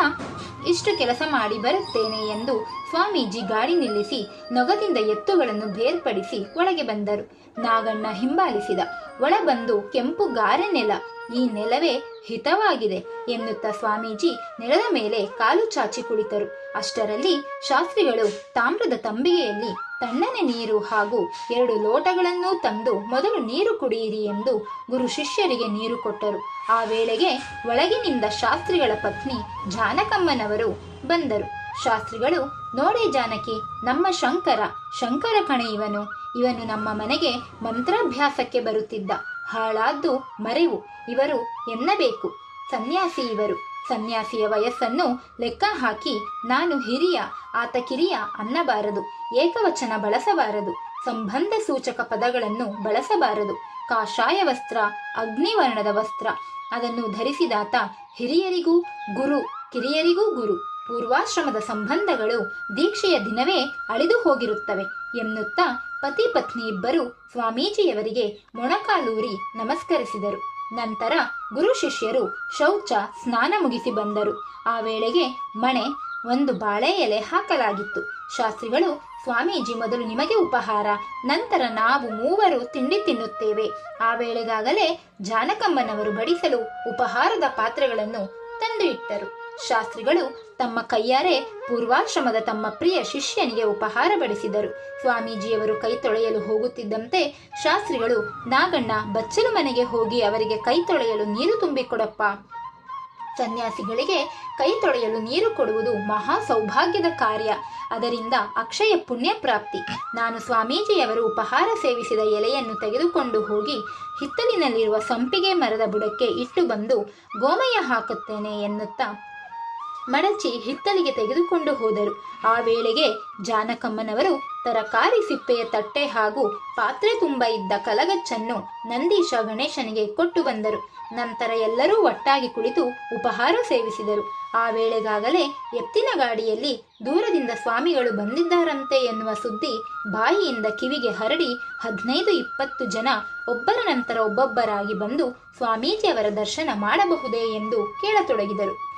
ಇಷ್ಟು ಕೆಲಸ ಮಾಡಿ ಬರುತ್ತೇನೆ ಎಂದು ಸ್ವಾಮೀಜಿ ಗಾಡಿ ನಿಲ್ಲಿಸಿ, ನೊಗದಿಂದ ಎತ್ತುಗಳನ್ನು ಬೇರ್ಪಡಿಸಿ ಒಳಗೆ ಬಂದರು. ನಾಗಣ್ಣ ಹಿಂಬಾಲಿಸಿದ. ಒಳ ಬಂದು ಕೆಂಪು ಗಾರೆ ನೆಲ, ಈ ನೆಲವೇ ಹಿತವಾಗಿದೆ ಎನ್ನುತ್ತಾ ಸ್ವಾಮೀಜಿ ನೆಲದ ಮೇಲೆ ಕಾಲು ಚಾಚಿ ಕುಳಿತರು. ಅಷ್ಟರಲ್ಲಿ ಶಾಸ್ತ್ರಿಗಳು ತಾಮ್ರದ ತಂಬಿಗೆಯಲ್ಲಿ ತಣ್ಣನೆ ನೀರು ಹಾಗೂ ಎರಡು ಲೋಟಗಳನ್ನೂ ತಂದು ಮೊದಲು ನೀರು ಕುಡಿಯಿರಿ ಎಂದು ಗುರು ಶಿಷ್ಯರಿಗೆ ನೀರು ಕೊಟ್ಟರು. ಆ ವೇಳೆಗೆ ಒಳಗಿನಿಂದ ಶಾಸ್ತ್ರಿಗಳ ಪತ್ನಿ ಜಾನಕಮ್ಮನವರು ಬಂದರು. ಶಾಸ್ತ್ರಿಗಳು, ನೋಡೇ ಜಾನಕಿ, ನಮ್ಮ ಶಂಕರ ಶಂಕರ ಕಣೆ ಇವನು ನಮ್ಮ ಮನೆಗೆ ಮಂತ್ರಾಭ್ಯಾಸಕ್ಕೆ ಬರುತ್ತಿದ್ದ. ಹಾಳಾದ್ದು ಮರೆವು. ಇವರು ಎನ್ನಬೇಕು. ಸನ್ಯಾಸಿ ಇವರು. ಸನ್ಯಾಸಿಯ ವಯಸ್ಸನ್ನು ಲೆಕ್ಕ ಹಾಕಿ ನಾನು ಹಿರಿಯ, ಆತ ಕಿರಿಯ ಅನ್ನಬಾರದು. ಏಕವಚನ ಬಳಸಬಾರದು. ಸಂಬಂಧ ಸೂಚಕ ಪದಗಳನ್ನು ಬಳಸಬಾರದು. ಕಾಷಾಯ ವಸ್ತ್ರ, ಅಗ್ನಿವರ್ಣದ ವಸ್ತ್ರ. ಅದನ್ನು ಧರಿಸಿದಾತ ಹಿರಿಯರಿಗೂ ಗುರು, ಕಿರಿಯರಿಗೂ ಗುರು. ಪೂರ್ವಾಶ್ರಮದ ಸಂಬಂಧಗಳು ದೀಕ್ಷೆಯ ದಿನವೇ ಅಳಿದು ಹೋಗಿರುತ್ತವೆ ಎನ್ನುತ್ತಾ ಪತಿ ಪತ್ನಿ ಇಬ್ಬರು ಸ್ವಾಮೀಜಿಯವರಿಗೆ ಮೊಣಕಾಲೂರಿ ನಮಸ್ಕರಿಸಿದರು. ನಂತರ ಗುರು ಶಿಷ್ಯರು ಶೌಚ ಸ್ನಾನ ಮುಗಿಸಿ ಬಂದರು. ಆ ವೇಳೆಗೆ ಮಣೆ ಒಂದು ಬಾಳೆ ಎಲೆ ಹಾಕಲಾಗಿತ್ತು. ಶಾಸ್ತ್ರಿಗಳು, ಸ್ವಾಮೀಜಿ ಮೊದಲು ನಿಮಗೆ ಉಪಹಾರ, ನಂತರ ನಾವು ಮೂವರು ತಿಂಡಿ ತಿನ್ನುತ್ತೇವೆ. ಆ ವೇಳೆಗಾಗಲೇ ಜಾನಕಮ್ಮನವರು ಬಡಿಸಲು ಉಪಹಾರದ ಪಾತ್ರೆಗಳನ್ನು ತಂದು ಇಟ್ಟರು. ಶಾಸ್ತ್ರಿಗಳು ತಮ್ಮ ಕೈಯಾರೆ ಪೂರ್ವಾಶ್ರಮದ ತಮ್ಮ ಪ್ರಿಯ ಶಿಷ್ಯನಿಗೆ ಉಪಹಾರ ಬಡಿಸಿದರು. ಸ್ವಾಮೀಜಿಯವರು ಕೈ ತೊಳೆಯಲು ಹೋಗುತ್ತಿದ್ದಂತೆ ಶಾಸ್ತ್ರಿಗಳು, ನಾಗಣ್ಣ ಬಚ್ಚಲು ಮನೆಗೆ ಹೋಗಿ ಅವರಿಗೆ ಕೈ ತೊಳೆಯಲು ನೀರು ತುಂಬಿಕೊಡಪ್ಪ. ಸನ್ಯಾಸಿಗಳಿಗೆ ಕೈ ತೊಳೆಯಲು ನೀರು ಕೊಡುವುದು ಮಹಾ ಸೌಭಾಗ್ಯದ ಕಾರ್ಯ. ಅದರಿಂದ ಅಕ್ಷಯ ಪುಣ್ಯ ಪ್ರಾಪ್ತಿ. ನಾನು ಸ್ವಾಮೀಜಿಯವರು ಉಪಹಾರ ಸೇವಿಸಿದ ಎಲೆಯನ್ನು ತೆಗೆದುಕೊಂಡು ಹೋಗಿ ಹಿತ್ತಲಿನಲ್ಲಿರುವ ಸಂಪಿಗೆ ಮರದ ಬುಡಕ್ಕೆ ಇಟ್ಟು ಬಂದು ಗೋಮಯ ಹಾಕುತ್ತೇನೆ ಎನ್ನುತ್ತಾ ಮಡಚಿ ಹಿತ್ತಲಿಗೆ ತೆಗೆದುಕೊಂಡು ಹೋದರು. ಆ ವೇಳೆಗೆ ಜಾನಕಮ್ಮನವರು ತರಕಾರಿ ಸಿಪ್ಪೆಯ ತಟ್ಟೆ ಹಾಗೂ ಪಾತ್ರೆ ತುಂಬ ಇದ್ದ ಕಲಗಚ್ಚನ್ನು ನಂದೀಶ ಗಣೇಶನಿಗೆ ಕೊಟ್ಟು ಬಂದರು. ನಂತರ ಎಲ್ಲರೂ ಒಟ್ಟಾಗಿ ಕುಳಿತು ಉಪಹಾರ ಸೇವಿಸಿದರು. ಆ ವೇಳೆಗಾಗಲೇ ಎತ್ತಿನ ಗಾಡಿಯಲ್ಲಿ ದೂರದಿಂದ ಸ್ವಾಮಿಗಳು ಬಂದಿದ್ದಾರಂತೆ ಎನ್ನುವ ಸುದ್ದಿ ಬಾಯಿಯಿಂದ ಕಿವಿಗೆ ಹರಡಿ ಹದಿನೈದು ಇಪ್ಪತ್ತು ಜನ ಒಬ್ಬರ ನಂತರ ಒಬ್ಬೊಬ್ಬರಾಗಿ ಬಂದು ಸ್ವಾಮೀಜಿಯವರ ದರ್ಶನ ಮಾಡಬಹುದೇ ಎಂದು ಕೇಳತೊಡಗಿದರು.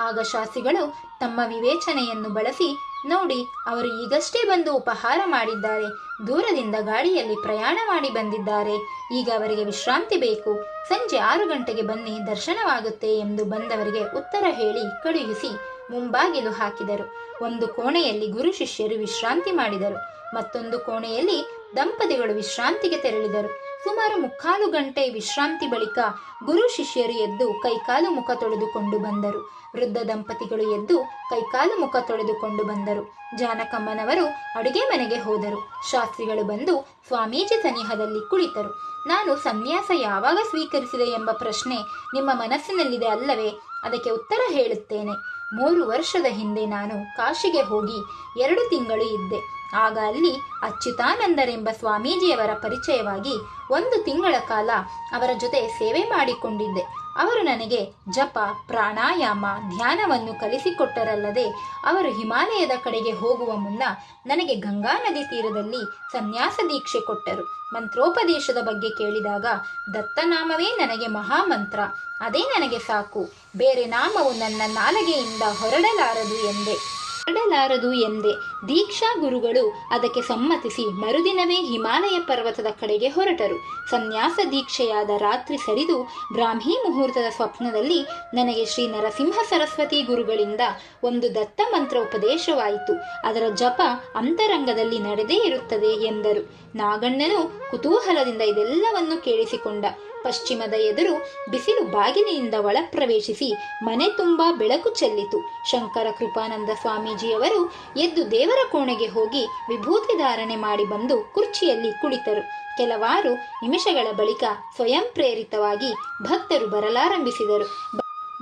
ಆಗ ಶಾಸಿಗಳು ತಮ್ಮ ವಿವೇಚನೆಯನ್ನು ಬಳಸಿ ನೋಡಿ ಅವರು ಈಗಷ್ಟೇ ಬಂದು ಉಪಹಾರ ಮಾಡಿದ್ದಾರೆ, ದೂರದಿಂದ ಗಾಡಿಯಲ್ಲಿ ಪ್ರಯಾಣ ಮಾಡಿ ಬಂದಿದ್ದಾರೆ. ಈಗ ಅವರಿಗೆ ವಿಶ್ರಾಂತಿ ಬೇಕು. ಸಂಜೆ ಆರು ಗಂಟೆಗೆ ಬನ್ನಿ, ದರ್ಶನವಾಗುತ್ತೆ ಎಂದು ಬಂದವರಿಗೆ ಉತ್ತರ ಹೇಳಿ ಕಳುಹಿಸಿ ಮುಂಬಾಗಿಲು ಹಾಕಿದರು. ಒಂದು ಕೋಣೆಯಲ್ಲಿ ಗುರು ಶಿಷ್ಯರು ವಿಶ್ರಾಂತಿ ಮಾಡಿದರು. ಮತ್ತೊಂದು ಕೋಣೆಯಲ್ಲಿ ದಂಪತಿಗಳು ವಿಶ್ರಾಂತಿಗೆ ತೆರಳಿದರು. ಸುಮಾರು ಮುಕ್ಕಾಲು ಗಂಟೆ ವಿಶ್ರಾಂತಿ ಬಳಿಕ ಗುರು ಶಿಷ್ಯರು ಎದ್ದು ಕೈಕಾಲು ಮುಖ ತೊಳೆದುಕೊಂಡು ಬಂದರು. ವೃದ್ಧ ದಂಪತಿಗಳು ಎದ್ದು ಕೈಕಾಲು ಮುಖ ತೊಳೆದುಕೊಂಡು ಬಂದರು. ಜಾನಕಮ್ಮನವರು ಅಡುಗೆ ಮನೆಗೆ ಹೋದರು. ಶಾಸ್ತ್ರಿಗಳು ಬಂದು ಸ್ವಾಮೀಜಿ ಸನಿಹದಲ್ಲಿ ಕುಳಿತರು. ನಾನು ಸನ್ಯಾಸ ಯಾವಾಗ ಸ್ವೀಕರಿಸಿದೆ ಎಂಬ ಪ್ರಶ್ನೆ ನಿಮ್ಮ ಮನಸ್ಸಿನಲ್ಲಿದೆ ಅಲ್ಲವೇ? ಅದಕ್ಕೆ ಉತ್ತರ ಹೇಳುತ್ತೇನೆ. ಮೂರು ವರ್ಷದ ಹಿಂದೆ ನಾನು ಕಾಶಿಗೆ ಹೋಗಿ ಎರಡು ತಿಂಗಳು ಇದ್ದೆ. ಆಗ ಅಲ್ಲಿ ಅಚ್ಯುತಾನಂದರೆಂಬ ಸ್ವಾಮೀಜಿಯವರ ಪರಿಚಯವಾಗಿ ಒಂದು ತಿಂಗಳ ಕಾಲ ಅವರ ಜೊತೆ ಸೇವೆ ಮಾಡಿಕೊಂಡಿದ್ದೆ. ಅವರು ನನಗೆ ಜಪ, ಪ್ರಾಣಾಯಾಮ, ಧ್ಯಾನವನ್ನು ಕಲಿಸಿಕೊಟ್ಟರಲ್ಲದೆ ಅವರು ಹಿಮಾಲಯದ ಕಡೆಗೆ ಹೋಗುವ ಮುನ್ನ ನನಗೆ ಗಂಗಾ ನದಿ ತೀರದಲ್ಲಿ ಸನ್ಯಾಸ ದೀಕ್ಷೆ ಕೊಟ್ಟರು. ಮಂತ್ರೋಪದೇಶದ ಬಗ್ಗೆ ಕೇಳಿದಾಗ, ದತ್ತನಾಮವೇ ನನಗೆ ಮಹಾಮಂತ್ರ, ಅದೇ ನನಗೆ ಸಾಕು, ಬೇರೆ ನಾಮವು ನನ್ನ ನಾಲಗೆಯಿಂದ ಹೊರಡಲಾರದು ಎಂದೆ. ಹೊರಡಲಾರದು ಎಂದೆ. ದೀಕ್ಷಾ ಗುರುಗಳು ಅದಕ್ಕೆ ಸಮ್ಮತಿಸಿ ಮರುದಿನವೇ ಹಿಮಾಲಯ ಪರ್ವತದ ಕಡೆಗೆ ಹೊರಟರು. ಸನ್ಯಾಸ ದೀಕ್ಷೆಯಾದ ರಾತ್ರಿ ಸರಿದು ಬ್ರಾಹ್ಮಿ ಮುಹೂರ್ತದ ಸ್ವಪ್ನದಲ್ಲಿ ನನಗೆ ಶ್ರೀ ನರಸಿಂಹ ಸರಸ್ವತಿ ಗುರುಗಳಿಂದ ಒಂದು ದತ್ತ ಮಂತ್ರ ಉಪದೇಶವಾಯಿತು. ಅದರ ಜಪ ಅಂತರಂಗದಲ್ಲಿ ನಡೆದೇ ಇರುತ್ತದೆ ಎಂದರು. ನಾಗಣ್ಣನು ಕುತೂಹಲದಿಂದ ಇದೆಲ್ಲವನ್ನು ಕೇಳಿಸಿಕೊಂಡ. ಪಶ್ಚಿಮದ ಎದುರು ಬಿಸಿಲು ಬಾಗಿಲಿನಿಂದ ಒಳಪ್ರವೇಶಿಸಿ ಮನೆ ತುಂಬಾ ಬೆಳಕು ಚೆಲ್ಲಿತು. ಶಂಕರ ಕೃಪಾನಂದ ಸ್ವಾಮೀಜಿಯವರು ಎದ್ದು ದೇವರ ಕೋಣೆಗೆ ಹೋಗಿ ವಿಭೂತಿ ಧಾರಣೆ ಮಾಡಿ ಬಂದು ಕುರ್ಚಿಯಲ್ಲಿ ಕುಳಿತರು. ಕೆಲವಾರು ನಿಮಿಷಗಳ ಬಳಿಕ ಸ್ವಯಂ ಪ್ರೇರಿತವಾಗಿ ಭಕ್ತರು ಬರಲಾರಂಭಿಸಿದರು.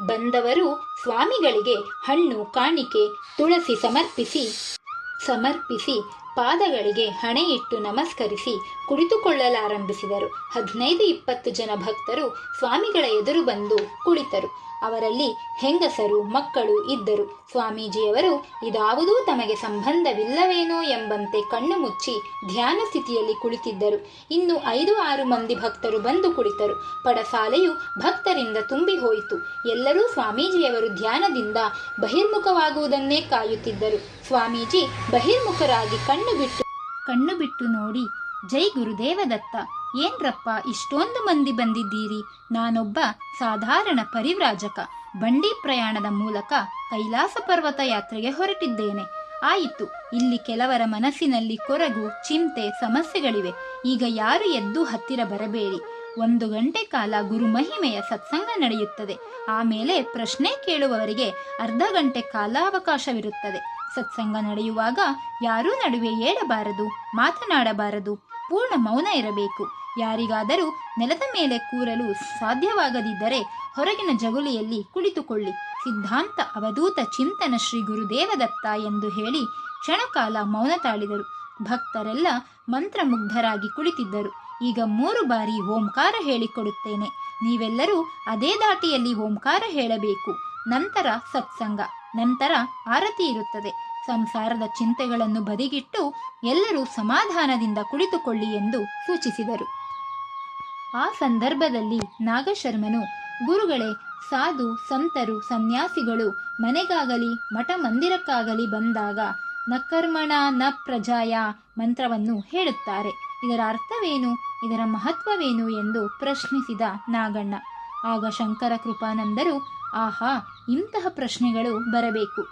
ಬಂದವರು ಸ್ವಾಮಿಗಳಿಗೆ ಹಣ್ಣು, ಕಾಣಿಕೆ, ತುಳಸಿ ಸಮರ್ಪಿಸಿ ಸಮರ್ಪಿಸಿ ಪಾದಗಳಿಗೆ ಹಣೆಯಿಟ್ಟು ನಮಸ್ಕರಿಸಿ ಕುಳಿತುಕೊಳ್ಳಲಾರಂಭಿಸಿದರು. ಹದಿನೈದು ಇಪ್ಪತ್ತು ಜನ ಭಕ್ತರು ಸ್ವಾಮಿಗಳ ಎದುರು ಬಂದು ಕುಳಿತರು. ಅವರಲ್ಲಿ ಹೆಂಗಸರು, ಮಕ್ಕಳು ಇದ್ದರು. ಸ್ವಾಮೀಜಿಯವರು, ಇದಾವುದೂ ತಮಗೆ ಸಂಬಂಧವಿಲ್ಲವೇನೋ ಎಂಬಂತೆ ಕಣ್ಣು ಮುಚ್ಚಿ ಧ್ಯಾನ ಸ್ಥಿತಿಯಲ್ಲಿ ಕುಳಿತಿದ್ದರು. ಇನ್ನು ಐದು ಆರು ಮಂದಿ ಭಕ್ತರು ಬಂದು ಕುಳಿತರು. ಪಡಸಾಲೆಯು ಭಕ್ತರಿಂದ ತುಂಬಿ ಹೋಯಿತು. ಎಲ್ಲರೂ ಸ್ವಾಮೀಜಿಯವರು ಧ್ಯಾನದಿಂದ ಬಹಿರ್ಮುಖವಾಗುವುದನ್ನೇ ಕಾಯುತ್ತಿದ್ದರು. ಸ್ವಾಮೀಜಿ ಬಹಿರ್ಮುಖರಾಗಿ ಕಣ್ಣು ಬಿಟ್ಟು, ಕಣ್ಣು ಬಿಟ್ಟು ನೋಡಿ. ಜೈ ಗುರುದೇವದತ್ತ. ಏನ್ರಪ್ಪ, ಇಷ್ಟೊಂದು ಮಂದಿ ಬಂದಿದ್ದೀರಿ. ನಾನೊಬ್ಬ ಸಾಧಾರಣ ಪರಿವ್ರಾಜಕ. ಬಂಡಿ ಪ್ರಯಾಣದ ಮೂಲಕ ಕೈಲಾಸ ಪರ್ವತ ಯಾತ್ರೆಗೆ ಹೊರಟಿದ್ದೇನೆ. ಆಯಿತು, ಇಲ್ಲಿ ಕೆಲವರ ಮನಸ್ಸಿನಲ್ಲಿ ಕೊರಗು, ಚಿಂತೆ, ಸಮಸ್ಯೆಗಳಿವೆ. ಈಗ ಯಾರು ಎದ್ದು ಹತ್ತಿರ ಬರಬೇಡಿ. ಒಂದು ಗಂಟೆ ಕಾಲ ಗುರು ಮಹಿಮೆಯ ಸತ್ಸಂಗ ನಡೆಯುತ್ತದೆ. ಆಮೇಲೆ ಪ್ರಶ್ನೆ ಕೇಳುವವರಿಗೆ ಅರ್ಧ ಗಂಟೆ ಕಾಲಾವಕಾಶವಿರುತ್ತದೆ. ಸತ್ಸಂಗ ನಡೆಯುವಾಗ ಯಾರೂ ನಡುವೆ ಏಳಬಾರದು, ಮಾತನಾಡಬಾರದು, ಪೂರ್ಣ ಮೌನ ಇರಬೇಕು. ಯಾರಿಗಾದರೂ ನೆಲದ ಮೇಲೆ ಕೂರಲು ಸಾಧ್ಯವಾಗದಿದ್ದರೆ ಹೊರಗಿನ ಜಗುಲಿಯಲ್ಲಿ ಕುಳಿತುಕೊಳ್ಳಿ. ಸಿದ್ಧಾಂತ, ಅವಧೂತ ಚಿಂತನ ಶ್ರೀ ಗುರುದೇವದತ್ತ ಎಂದು ಹೇಳಿ ಕ್ಷಣಕಾಲ ಮೌನ ತಾಳಿದರು. ಭಕ್ತರೆಲ್ಲ ಮಂತ್ರಮುಗ್ಧರಾಗಿ ಕುಳಿತಿದ್ದರು. ಈಗ ಮೂರು ಬಾರಿ ಓಂಕಾರ ಹೇಳಿಕೊಡುತ್ತೇನೆ. ನೀವೆಲ್ಲರೂ ಅದೇ ದಾಟಿಯಲ್ಲಿ ಓಂಕಾರ ಹೇಳಬೇಕು. ನಂತರ ಸತ್ಸಂಗ. ನಂತರ ಆರತಿ ಇರುತ್ತದೆ. ಸಂಸಾರದ ಚಿಂತೆಗಳನ್ನು ಬದಿಗಿಟ್ಟು ಎಲ್ಲರೂ ಸಮಾಧಾನದಿಂದ ಕುಳಿತುಕೊಳ್ಳಿ ಎಂದು ಸೂಚಿಸಿದರು. ಆ ಸಂದರ್ಭದಲ್ಲಿ ನಾಗಶರ್ಮನು, ಗುರುಗಳೇ, ಸಾಧು, ಸಂತರು, ಸನ್ಯಾಸಿಗಳು ಮನೆಗಾಗಲಿ ಮಠ ಮಂದಿರಕ್ಕಾಗಲಿ ಬಂದಾಗ ನ ಕರ್ಮಣ ನ ಪ್ರಜಾಯ ಮಂತ್ರವನ್ನು ಹೇಳುತ್ತಾರೆ. ಇದರ ಅರ್ಥವೇನು? ಇದರ ಮಹತ್ವವೇನು? ಎಂದು ಪ್ರಶ್ನಿಸಿದ ನಾಗಣ್ಣ. ಆಗ ಶಂಕರ ಕೃಪಾನಂದರು, ಆಹಾ, ಇಂತಹ ಪ್ರಶ್ನೆಗಳು ಬರಬೇಕು.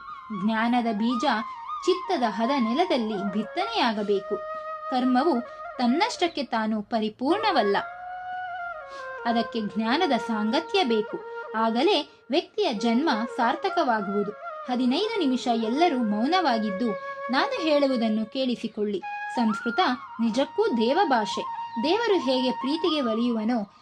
ಜ್ಞಾನದ ಬೀಜ ಚಿತ್ತದ ಹದ ನೆಲದಲ್ಲಿ ಬಿತ್ತನೆಯಾಗಬೇಕು. ಕರ್ಮವು ತನ್ನಷ್ಟಕ್ಕೆ ತಾನು ಪರಿಪೂರ್ಣವಲ್ಲ. ಅದಕ್ಕೆ ಜ್ಞಾನದ ಸಾಂಗತ್ಯ ಬೇಕು. ಆಗಲೇ ವ್ಯಕ್ತಿಯ ಜನ್ಮ ಸಾರ್ಥಕವಾಗುವುದು. ಹದಿನೈದು ನಿಮಿಷ ಎಲ್ಲರೂ ಮೌನವಾಗಿದ್ದು, ನಾನು ಹೇಳುವುದನ್ನು ಕೇಳಿಸಿಕೊಳ್ಳಿ. ಸಂಸ್ಕೃತ ನಿಜಕ್ಕೂ ದೇವಭಾಷೆ. ದೇವರು ಹೇಗೆ ಪ್ರೀತಿಗೆ ಒಲಿಯುವನೋ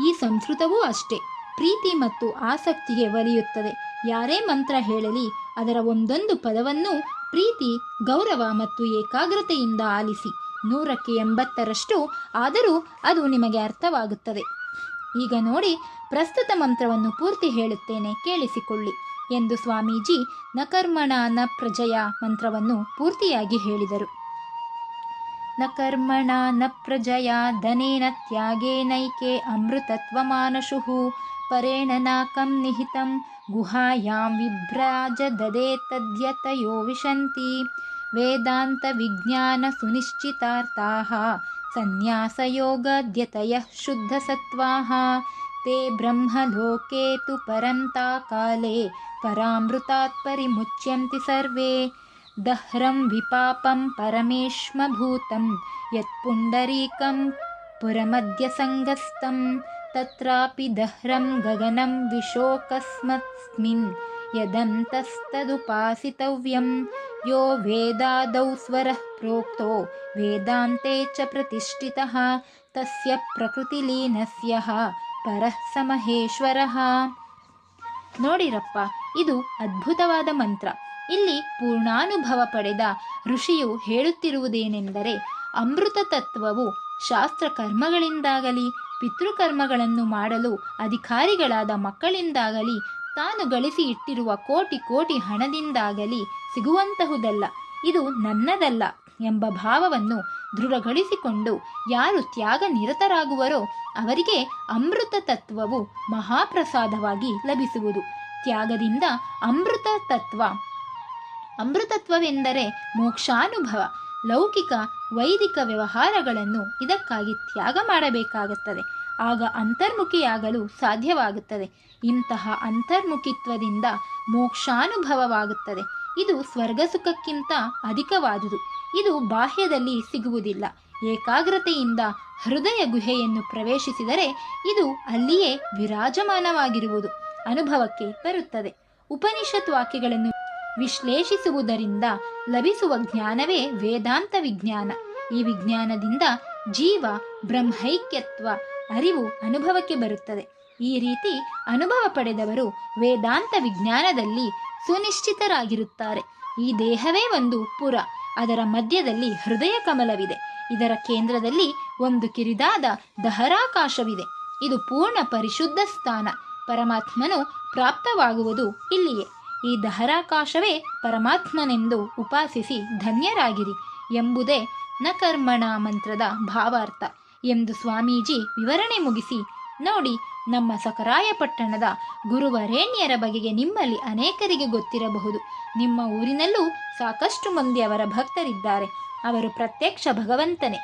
ಈ ಸಂಸ್ಕೃತವೂ ಅಷ್ಟೇ. ಪ್ರೀತಿ ಮತ್ತು ಆಸಕ್ತಿಗೆ ಒಲಿಯುತ್ತದೆ. ಯಾರೇ ಮಂತ್ರ ಹೇಳಲಿ, ಅದರ ಒಂದೊಂದು ಪದವನ್ನು ಪ್ರೀತಿ, ಗೌರವ ಮತ್ತು ಏಕಾಗ್ರತೆಯಿಂದ ಆಲಿಸಿ. ನೂರಕ್ಕೆ ಎಂಬತ್ತರಷ್ಟು ಆದರೂ ಅದು ನಿಮಗೆ ಅರ್ಥವಾಗುತ್ತದೆ. ಈಗ ನೋಡಿ, ಪ್ರಸ್ತುತ ಮಂತ್ರವನ್ನು ಪೂರ್ತಿ ಹೇಳುತ್ತೇನೆ, ಕೇಳಿಸಿಕೊಳ್ಳಿ ಎಂದು ಸ್ವಾಮೀಜಿ ನಕರ್ಮಣ ಕರ್ಮಣ ನ ಪ್ರಜಯ ಮಂತ್ರವನ್ನು ಪೂರ್ತಿಯಾಗಿ ಹೇಳಿದರು. न कर्मणा न प्रजया धनेन त्यागेनैके अमृतत्वमानशुः। परेण नाकं निहितं गुहायां विभ्राज ददे तद्यतयोविशन्ति वेदान्तविज्ञानसुनिश्चितार्थाः सन्न्यासयोगद्यतयः शुद्धसत्त्वाः। ते ब्रह्मलोके तु परन्ताकाले परामृतात् परिमुच्यन्ति सर्वे। दह्रं विपापं परमेष्मभूतं यत्पुण्डरीकं पुरमद्य सङ्गस्तं तत्रापि दह्रं गगनं विशोकस्मस्मिन् यदन्तस्तदुपासितव्यं यो वेदादौ स्वरः प्रोक्तो वेदान्ते च प्रतिष्ठितः तस्य ಪ್ರಕೃತಿಲೀನಸ್ಯಃ ಪರಃ ಸಮಹೇಶ್ವರಃ ನೋಡಿರಪ್ಪ ಇದು ಅದ್ಭುತವಾದ ಮಂತ್ರ ಇಲ್ಲಿ ಪೂರ್ಣಾನುಭವ ಪಡೆದ ಋಷಿಯು ಹೇಳುತ್ತಿರುವುದೇನೆಂದರೆ ಅಮೃತ ತತ್ವವು ಶಾಸ್ತ್ರ ಕರ್ಮಗಳಿಂದಾಗಲಿ ಪಿತೃಕರ್ಮಗಳನ್ನು ಮಾಡಲು ಅಧಿಕಾರಿಗಳಾದ ಮಕ್ಕಳಿಂದಾಗಲಿ, ತಾನು ಗಳಿಸಿ ಇಟ್ಟಿರುವ ಕೋಟಿ ಕೋಟಿ ಹಣದಿಂದಾಗಲಿ ಸಿಗುವಂತಹುದಲ್ಲ. ಇದು ನನ್ನದಲ್ಲ ಎಂಬ ಭಾವವನ್ನು ದೃಢಗೊಳಿಸಿಕೊಂಡು ಯಾರು ತ್ಯಾಗ ನಿರತರಾಗುವರೋ ಅವರಿಗೆ ಅಮೃತ ತತ್ವವು ಮಹಾಪ್ರಸಾದವಾಗಿ ಲಭಿಸುವುದು. ತ್ಯಾಗದಿಂದ ಅಮೃತ ತತ್ವ ಅಮೃತತ್ವವೆಂದರೆ ಮೋಕ್ಷಾನುಭವ. ಲೌಕಿಕ, ವೈದಿಕ ವ್ಯವಹಾರಗಳನ್ನು ಇದಕ್ಕಾಗಿ ತ್ಯಾಗ ಮಾಡಬೇಕಾಗುತ್ತದೆ. ಆಗ ಅಂತರ್ಮುಖಿಯಾಗಲು ಸಾಧ್ಯವಾಗುತ್ತದೆ. ಇಂತಹ ಅಂತರ್ಮುಖಿತ್ವದಿಂದ ಮೋಕ್ಷಾನುಭವವಾಗುತ್ತದೆ. ಇದು ಸ್ವರ್ಗಸುಖಕ್ಕಿಂತ ಅಧಿಕವಾದುದು. ಇದು ಬಾಹ್ಯದಲ್ಲಿ ಸಿಗುವುದಿಲ್ಲ. ಏಕಾಗ್ರತೆಯಿಂದ ಹೃದಯ ಗುಹೆಯನ್ನು ಪ್ರವೇಶಿಸಿದರೆ ಇದು ಅಲ್ಲಿಯೇ ವಿರಾಜಮಾನವಾಗಿರುವುದು, ಅನುಭವಕ್ಕೆ ಬರುತ್ತದೆ. ಉಪನಿಷತ್ ವಾಕ್ಯಗಳನ್ನು ವಿಶ್ಲೇಷಿಸುವುದರಿಂದ ಲಭಿಸುವ ಜ್ಞಾನವೇ ವೇದಾಂತ ವಿಜ್ಞಾನ. ಈ ವಿಜ್ಞಾನದಿಂದ ಜೀವ ಬ್ರಹ್ಮೈಕ್ಯತ್ವ ಅರಿವು ಅನುಭವಕ್ಕೆ ಬರುತ್ತದೆ. ಈ ರೀತಿ ಅನುಭವ ಪಡೆದವರು ವೇದಾಂತ ವಿಜ್ಞಾನದಲ್ಲಿ ಸುನಿಶ್ಚಿತರಾಗಿರುತ್ತಾರೆ. ಈ ದೇಹವೇ ಒಂದು ಪುರ, ಅದರ ಮಧ್ಯದಲ್ಲಿ ಹೃದಯ ಕಮಲವಿದೆ. ಇದರ ಕೇಂದ್ರದಲ್ಲಿ ಒಂದು ಕಿರಿದಾದ ದಹರಾಕಾಶವಿದೆ. ಇದು ಪೂರ್ಣ ಪರಿಶುದ್ಧ ಸ್ಥಾನ. ಪರಮಾತ್ಮನು ಪ್ರಾಪ್ತವಾಗುವುದು ಇಲ್ಲಿಯೇ. ಈ ದಹರಾಕಾಶವೇ ಪರಮಾತ್ಮನೆಂದು ಉಪಾಸಿಸಿ ಧನ್ಯರಾಗಿರಿ ಎಂಬುದೇ ನ ಕರ್ಮಣ ಮಂತ್ರದ ಭಾವಾರ್ಥ ಎಂದು ಸ್ವಾಮೀಜಿ ವಿವರಣೆ ಮುಗಿಸಿ, ನೋಡಿ, ನಮ್ಮ ಸಕರಾಯ ಪಟ್ಟಣದ ಗುರುವರೇಣ್ಯರ ಬಗೆಗೆ ನಿಮ್ಮಲ್ಲಿ ಅನೇಕರಿಗೆ ಗೊತ್ತಿರಬಹುದು. ನಿಮ್ಮ ಊರಿನಲ್ಲೂ ಸಾಕಷ್ಟು ಮಂದಿ ಅವರ ಭಕ್ತರಿದ್ದಾರೆ. ಅವರು ಪ್ರತ್ಯಕ್ಷ ಭಗವಂತನೇ.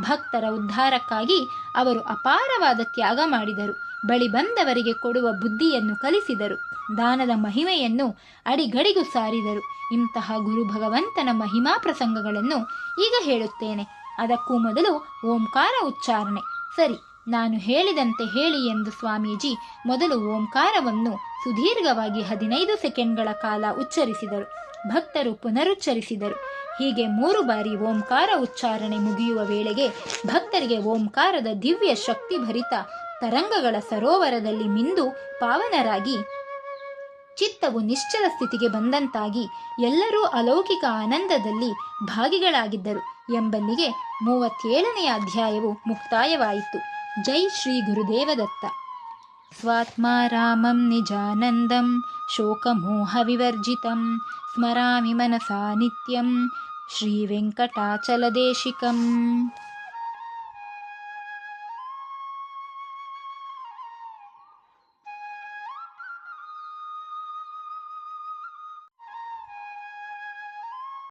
ಭಕ್ತರ ಉದ್ಧಾರಕ್ಕಾಗಿ ಅವರು ಅಪಾರವಾದ ತ್ಯಾಗ ಮಾಡಿದರು. ಬಳಿ ಬಂದವರಿಗೆ ಕೊಡುವ ಬುದ್ಧಿಯನ್ನು ಕಲಿಸಿದರು. ದಾನದ ಮಹಿಮೆಯನ್ನು ಅಡಿಗಡಿಗೂ ಸಾರಿದರು. ಇಂತಹ ಗುರು ಭಗವಂತನ ಮಹಿಮಾ ಪ್ರಸಂಗಗಳನ್ನು ಈಗ ಹೇಳುತ್ತೇನೆ. ಅದಕ್ಕೂ ಮೊದಲು ಓಂಕಾರ ಉಚ್ಚಾರಣೆ. ಸರಿ, ನಾನು ಹೇಳಿದಂತೆ ಹೇಳಿ ಎಂದು ಸ್ವಾಮೀಜಿ ಮೊದಲು ಓಂಕಾರವನ್ನು ಸುದೀರ್ಘವಾಗಿ ಹದಿನೈದು ಸೆಕೆಂಡ್ಗಳ ಕಾಲ ಉಚ್ಚರಿಸಿದರು. ಭಕ್ತರು ಪುನರುಚ್ಚರಿಸಿದರು. ಹೀಗೆ ಮೂರು ಬಾರಿ ಓಂಕಾರ ಉಚ್ಚಾರಣೆ ಮುಗಿಯುವ ವೇಳೆಗೆ ಭಕ್ತರಿಗೆ ಓಂಕಾರದ ದಿವ್ಯ ಶಕ್ತಿಭರಿತ ತರಂಗಗಳ ಸರೋವರದಲ್ಲಿ ಮಿಂದು ಪಾವನರಾಗಿ ಚಿತ್ತವು ನಿಶ್ಚಲ ಸ್ಥಿತಿಗೆ ಬಂದಂತಾಗಿ ಎಲ್ಲರೂ ಅಲೌಕಿಕ ಆನಂದದಲ್ಲಿ ಭಾಗಿಗಳಾಗಿದ್ದರು ಎಂಬಲ್ಲಿಗೆ ಮೂವತ್ತೇಳನೆಯ ಅಧ್ಯಾಯವು ಮುಕ್ತಾಯವಾಯಿತು ಜೈ ಶ್ರೀ ಗುರುದೇವದತ್ತ स्वात्मा रामं निजानन्दं शोकमोहविवर्जितं स्मरामि मनसा नित्यं श्रीवेङ्कटाचलदेशिकम्